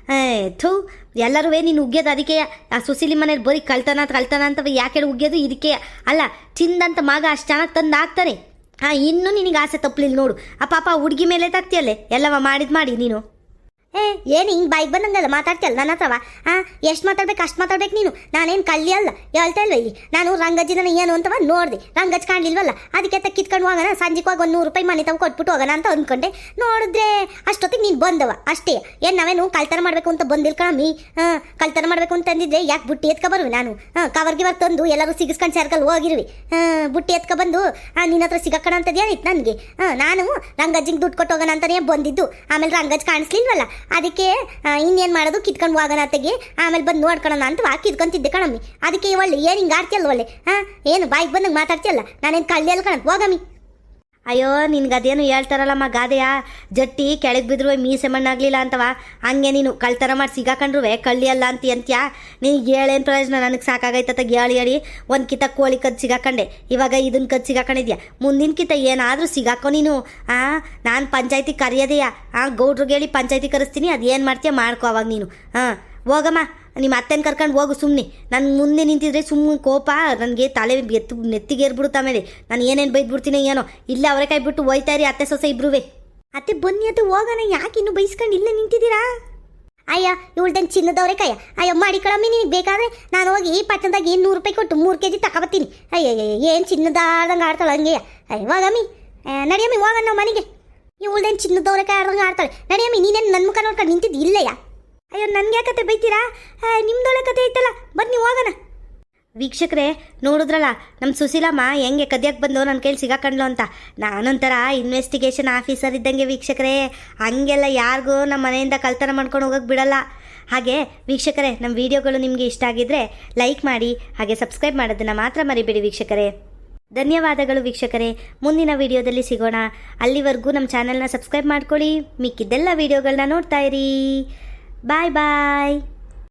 ಥೂ ಎಲ್ಲರೂ ನೀನು ಉಗ್ಯೋದು, ಅದಕ್ಕೆ ಆ ಸುಸಿಲಿ ಮನೇಲಿ ಬರೀ ಕಳ್ತನ ಕಳ್ತನ ಅಂತ ಯಾಕೆ ಉಗ್ಯೋದು? ಇದಕ್ಕೆ ಅಲ್ಲ, ಚಿಂದಂತ ಮಗ ಅಷ್ಟು ಚೆನ್ನಾಗಿ ತಂದು ಹಾಕ್ತಾನೆ ಹಾಂ, ಇನ್ನೂ ನಿನಗೆ ಆಸೆ ತಪ್ಪಲಿಲ್ಲ ನೋಡು. ಆ ಪಾಪ ಹುಡುಗಿ ಮೇಲೆ ತಗ್ತಿಯಲ್ಲೇ? ಎಲ್ಲವ ಮಾಡಿದ್ ಮಾಡಿ ನೀನು. ಏನು ಹಿಂಗೆ ಬೈಕ್ ಬಂದಂಗಲ್ಲ ಮಾತಾಡ್ತಿಯಲ್ಲ ನನ್ನ ಹತ್ರವ? ಹಾಂ ಎಷ್ಟು ಮಾತಾಡ್ಬೇಕು, ಅಷ್ಟು ಮಾತಾಡ್ಬೇಕು ನೀನು? ನಾನೇನು ಕಳ್ಳಿ ಅಲ್ಲ, ಹೇಳ್ತಾ ಇಲ್ವ ಇಲ್ಲಿ? ನಾನು ರಂಗಜ್ಜಿನ ಏನು ಅಂತವ ನೋಡಿದೆ. ರಂಗಜ್ ಕಾಣಲಿಲ್ವಲ್ಲ? ಅದಕ್ಕೆ ತ ಕಿತ್ಕೊಂಡು ಹೋಗೋಣ, ಸಂಜೆಗೆ ಹೋಗಿ ಒಂದು ನೂರು ರೂಪಾಯಿ ಮನೆ ತಗೊ ಕೊಟ್ಬಿಟ್ಟು ಹೋಗೋಣ ಅಂತ ಅಂದ್ಕೊಂಡೆ. ನೋಡಿದ್ರೆ, ಅಷ್ಟೊತ್ತಿಗೆ ನೀನು ಬಂದವ, ಅಷ್ಟೇ. ಏನು ನಾವೇನು ಕಳ್ತನ ಮಾಡಬೇಕು ಅಂತ ಬಂದಿಲ್ಲ ಕಣಮ್ಮಿ? ಹಾಂ ಕಳ್ತನ ಮಾಡಬೇಕು ಅಂತ ಅಂದಿದ್ರೆ ಯಾಕೆ ಬುಟ್ಟಿ ಎತ್ಕೊ ಬರುವೆ ನಾನು? ಹಾಂ ಕವರ್ ಗಿವರ್ ತಂದು ಎಲ್ಲರೂ ಸಿಗಿಸ್ಕೊಂಡು ಸರ್ಕಲ್ ಹೋಗಿರ್ವಿ. ಹಾಂ ಬುಟ್ಟಿ ಎತ್ಕೊ ಬಂದು ನಿನ್ನ ಹತ್ರ ಸಿಗಕ್ಕಣ ಅಂತದ್ದು ಏನಿತ್ತು ನನಗೆ? ಹಾಂ ನಾನು ರಂಗಜ್ಜಿಗೆ ದುಡ್ಡು ಕೊಟ್ಟು ಹೋಗೋಣ ಅಂತಲೇ ಬಂದಿದ್ದು. ಆಮೇಲೆ ರಂಗಜ್ ಕಾಣಿಸ್ಲಿಲ್ವಲ್ಲ? ಅದಕ್ಕೆ ಇನ್ನೇನು ಮಾಡೋದು? ಕಿತ್ಕೊಂಡು ಹೋಗೋಣ ತೆಗಿ ಆಮೇಲೆ ಬಂದು ನೋಡ್ಕೊಳ್ಳೋಣ ಅಂತ ವಾ ಕಿತ್ಕೊಂತಿದ್ದೆ ಕಣಮ್ಮಿ. ಅದಕ್ಕೆ ಒಳ್ಳೆ ಏನು ಹಿಂಗೆ ಆಡ್ತಿಯಲ್ಲ ಒಳ್ಳೆ? ಹಾಂ ಏನು, ಬಾಯಿಗೆ ಬಂದಂಗೆ ಮಾತಾಡ್ತಿಯಲ್ಲ? ನಾನೇನು ಕಳ್ಳಿ ಅಲ್ಲ ಕಣ? ಹೋಗಮ್ಮಿ. ಅಯ್ಯೋ ನಿನ್ಗೆ ಅದೇನು ಹೇಳ್ತಾರಲ್ಲಮ್ಮ ಗಾದೆಯ? ಜಟ್ಟಿ ಕೆಳಗೆ ಬಿದ್ರು ಮೀಸೆ ಮಣ್ಣಾಗ್ಲಿಲ್ಲ ಅಂತವ. ಹಂಗೆ ನೀನು ಕಳ್ತನ ಮಾಡಿ ಸಿಗಾಕೊಂಡ್ರು ಕಳ್ಳಿ ಅಲ್ಲ ಅಂತ ಅಂತ್ಯಾ ನಿನಗೆ ಹೇಳೇನು ಪ್ರಯೋಜನ? ನನಗೆ ಸಾಕಾಗೈತತ ಹೇಳಿ ಹೇಳಿ ಒಂದು ಕಿತ ಕೋಳಿ ಕದ್ದು ಸಿಗಾಕೊಂಡೆ. ಇವಾಗ ಇದನ್ನ ಕದ್ದು ಸಿಗಾಕೊಂಡಿದ್ಯಾ? ಮುಂದಿನ ಕಿತ ಏನಾದರೂ ಸಿಗಾಕೋ ನೀನು. ಆ, ನಾನು ಪಂಚಾಯತಿ ಕರೆಯೋದೆಯಾ? ಆ ಗೌಡ್ರಿಗೆ ಹೇಳಿ ಪಂಚಾಯತಿ ಕರೆಸ್ತೀನಿ, ಅದು ಏನು ಮಾಡ್ತೀಯ? ಮಾಡ್ಕೋ ಅವಾಗ ನೀನು. ಹಾಂ, ಹೋಗಮ್ಮ. ನಿಮ್ಮ ಅತ್ತೆನ ಕರ್ಕೊಂಡು ಹೋಗು ಸುಮ್ಮನೆ ನನ್ನ ಮುಂದೆ ನಿಂತಿದ್ರೆ ಸುಮ್ಮನೆ ಕೋಪ ನನಗೆ ತಲೆ ಎತ್ತು ನೆತ್ತಿಗೆ ಏರ್ಬಿಡುತ್ತೆ ಆಮೇಲೆ. ನಾನು ಏನೇನು ಬೈದ್ಬಿಡ್ತೀನಿ ಏನೋ. ಇಲ್ಲ ಅವರೇ ಕೈ ಬಿಟ್ಟು ಹೋಯ್ತಾರಿ ಅತ್ತೆ ಸೊಸೆ ಇಬ್ರುವೆ. ಅತ್ತೆ ಬನ್ನಿ ಅದು ಹೋಗೋಣ. ಯಾಕೆ ಇನ್ನು ಬೈಸ್ಕೊಂಡು ಇಲ್ಲೇ ನಿಂತಿದ್ದೀರಾ? ಅಯ್ಯ ಇವಳ್ದನ್ ಚಿನ್ನದವ್ರೆ ಕಯ್ಯ ಅಯ್ಯೋ ಮಾಡಿ ಕಳಮ್ಮಿ ನಿನಗೆ ಬೇಕಾದ್ರೆ. ನಾನು ಹೋಗಿ ಪಟ್ಟಣದಾಗ ಏನು ನೂರು ರೂಪಾಯಿ ಕೊಟ್ಟು ಮೂರು ಕೆ ಜಿ ತಗೊಬತ್ತೀನಿ ಅಯ್ಯಯ್ಯ ಏನು ಚಿನ್ನದಾದಂಗೆ ಆಡ್ತಾಳೆ ಹಂಗೆ. ಅಯ್ಯ ಹೋಗಮ್ಮಿ. ನಡಿಯಮ್ಮಿ ಹೋಗೋಣ ನಾವು ಮನೆಗೆ. ಇವಳ್ದೇನು ಚಿನ್ನದವ್ರೆ ಕೈ ಆಡ್ದಂಗೆ ಆಡ್ತಾಳೆ. ನಡಿಯಮ್ಮಿ ನೀನೇನು ನನ್ನ ಮುಖ ನೋಡ್ಕೊಂಡು ನಿಂತಿದ್ದು ಇಲ್ಲಯ್ಯ? ಅಯ್ಯೋ, ನನ್ಗೆ ಕಥೆ ಬೈತೀರಾ? ನಿಮ್ದೊಳೆ ಕತೆ ಐತಲ್ಲ, ಬನ್ನಿ ಹೋಗೋಣ. ವೀಕ್ಷಕರೇ, ನೋಡಿದ್ರಲ್ಲ ನಮ್ಮ ಸುಶೀಲಮ್ಮ ಹೆಂಗೆ ಕದಿಯಕ್ಕೆ ಬಂದು ನನ್ನ ಕೈಲಿ ಸಿಗಾಕಂಡ್ಲು ಅಂತ. ನಾನೊಂಥರ ಇನ್ವೆಸ್ಟಿಗೇಷನ್ ಆಫೀಸರ್ ಇದ್ದಂಗೆ ವೀಕ್ಷಕರೇ. ಹಂಗೆಲ್ಲ ಯಾರಿಗೂ ನಮ್ಮ ಮನೆಯಿಂದ ಕಳ್ತನ ಮಾಡ್ಕೊಂಡು ಹೋಗಕ್ಕೆ ಬಿಡಲ್ಲ. ಹಾಗೆ, ವೀಕ್ಷಕರೇ ನಮ್ಮ ವಿಡಿಯೋಗಳು ನಿಮಗೆ ಇಷ್ಟ ಆಗಿದ್ರೆ ಲೈಕ್ ಮಾಡಿ, ಹಾಗೆ ಸಬ್ಸ್ಕ್ರೈಬ್ ಮಾಡೋದನ್ನು ಮಾತ್ರ ಮರಿಬೇಡಿ ವೀಕ್ಷಕರೇ. ಧನ್ಯವಾದಗಳು ವೀಕ್ಷಕರೇ. ಮುಂದಿನ ವಿಡಿಯೋದಲ್ಲಿ ಸಿಗೋಣ. ಅಲ್ಲಿವರೆಗೂ ನಮ್ಮ ಚಾನೆಲ್ನ ಸಬ್ಸ್ಕ್ರೈಬ್ ಮಾಡ್ಕೊಳ್ಳಿ. ಮಿಕ್ಕಿದ್ದೆಲ್ಲ ವಿಡಿಯೋಗಳನ್ನ ನೋಡ್ತಾ ಇರಿ. Bye bye.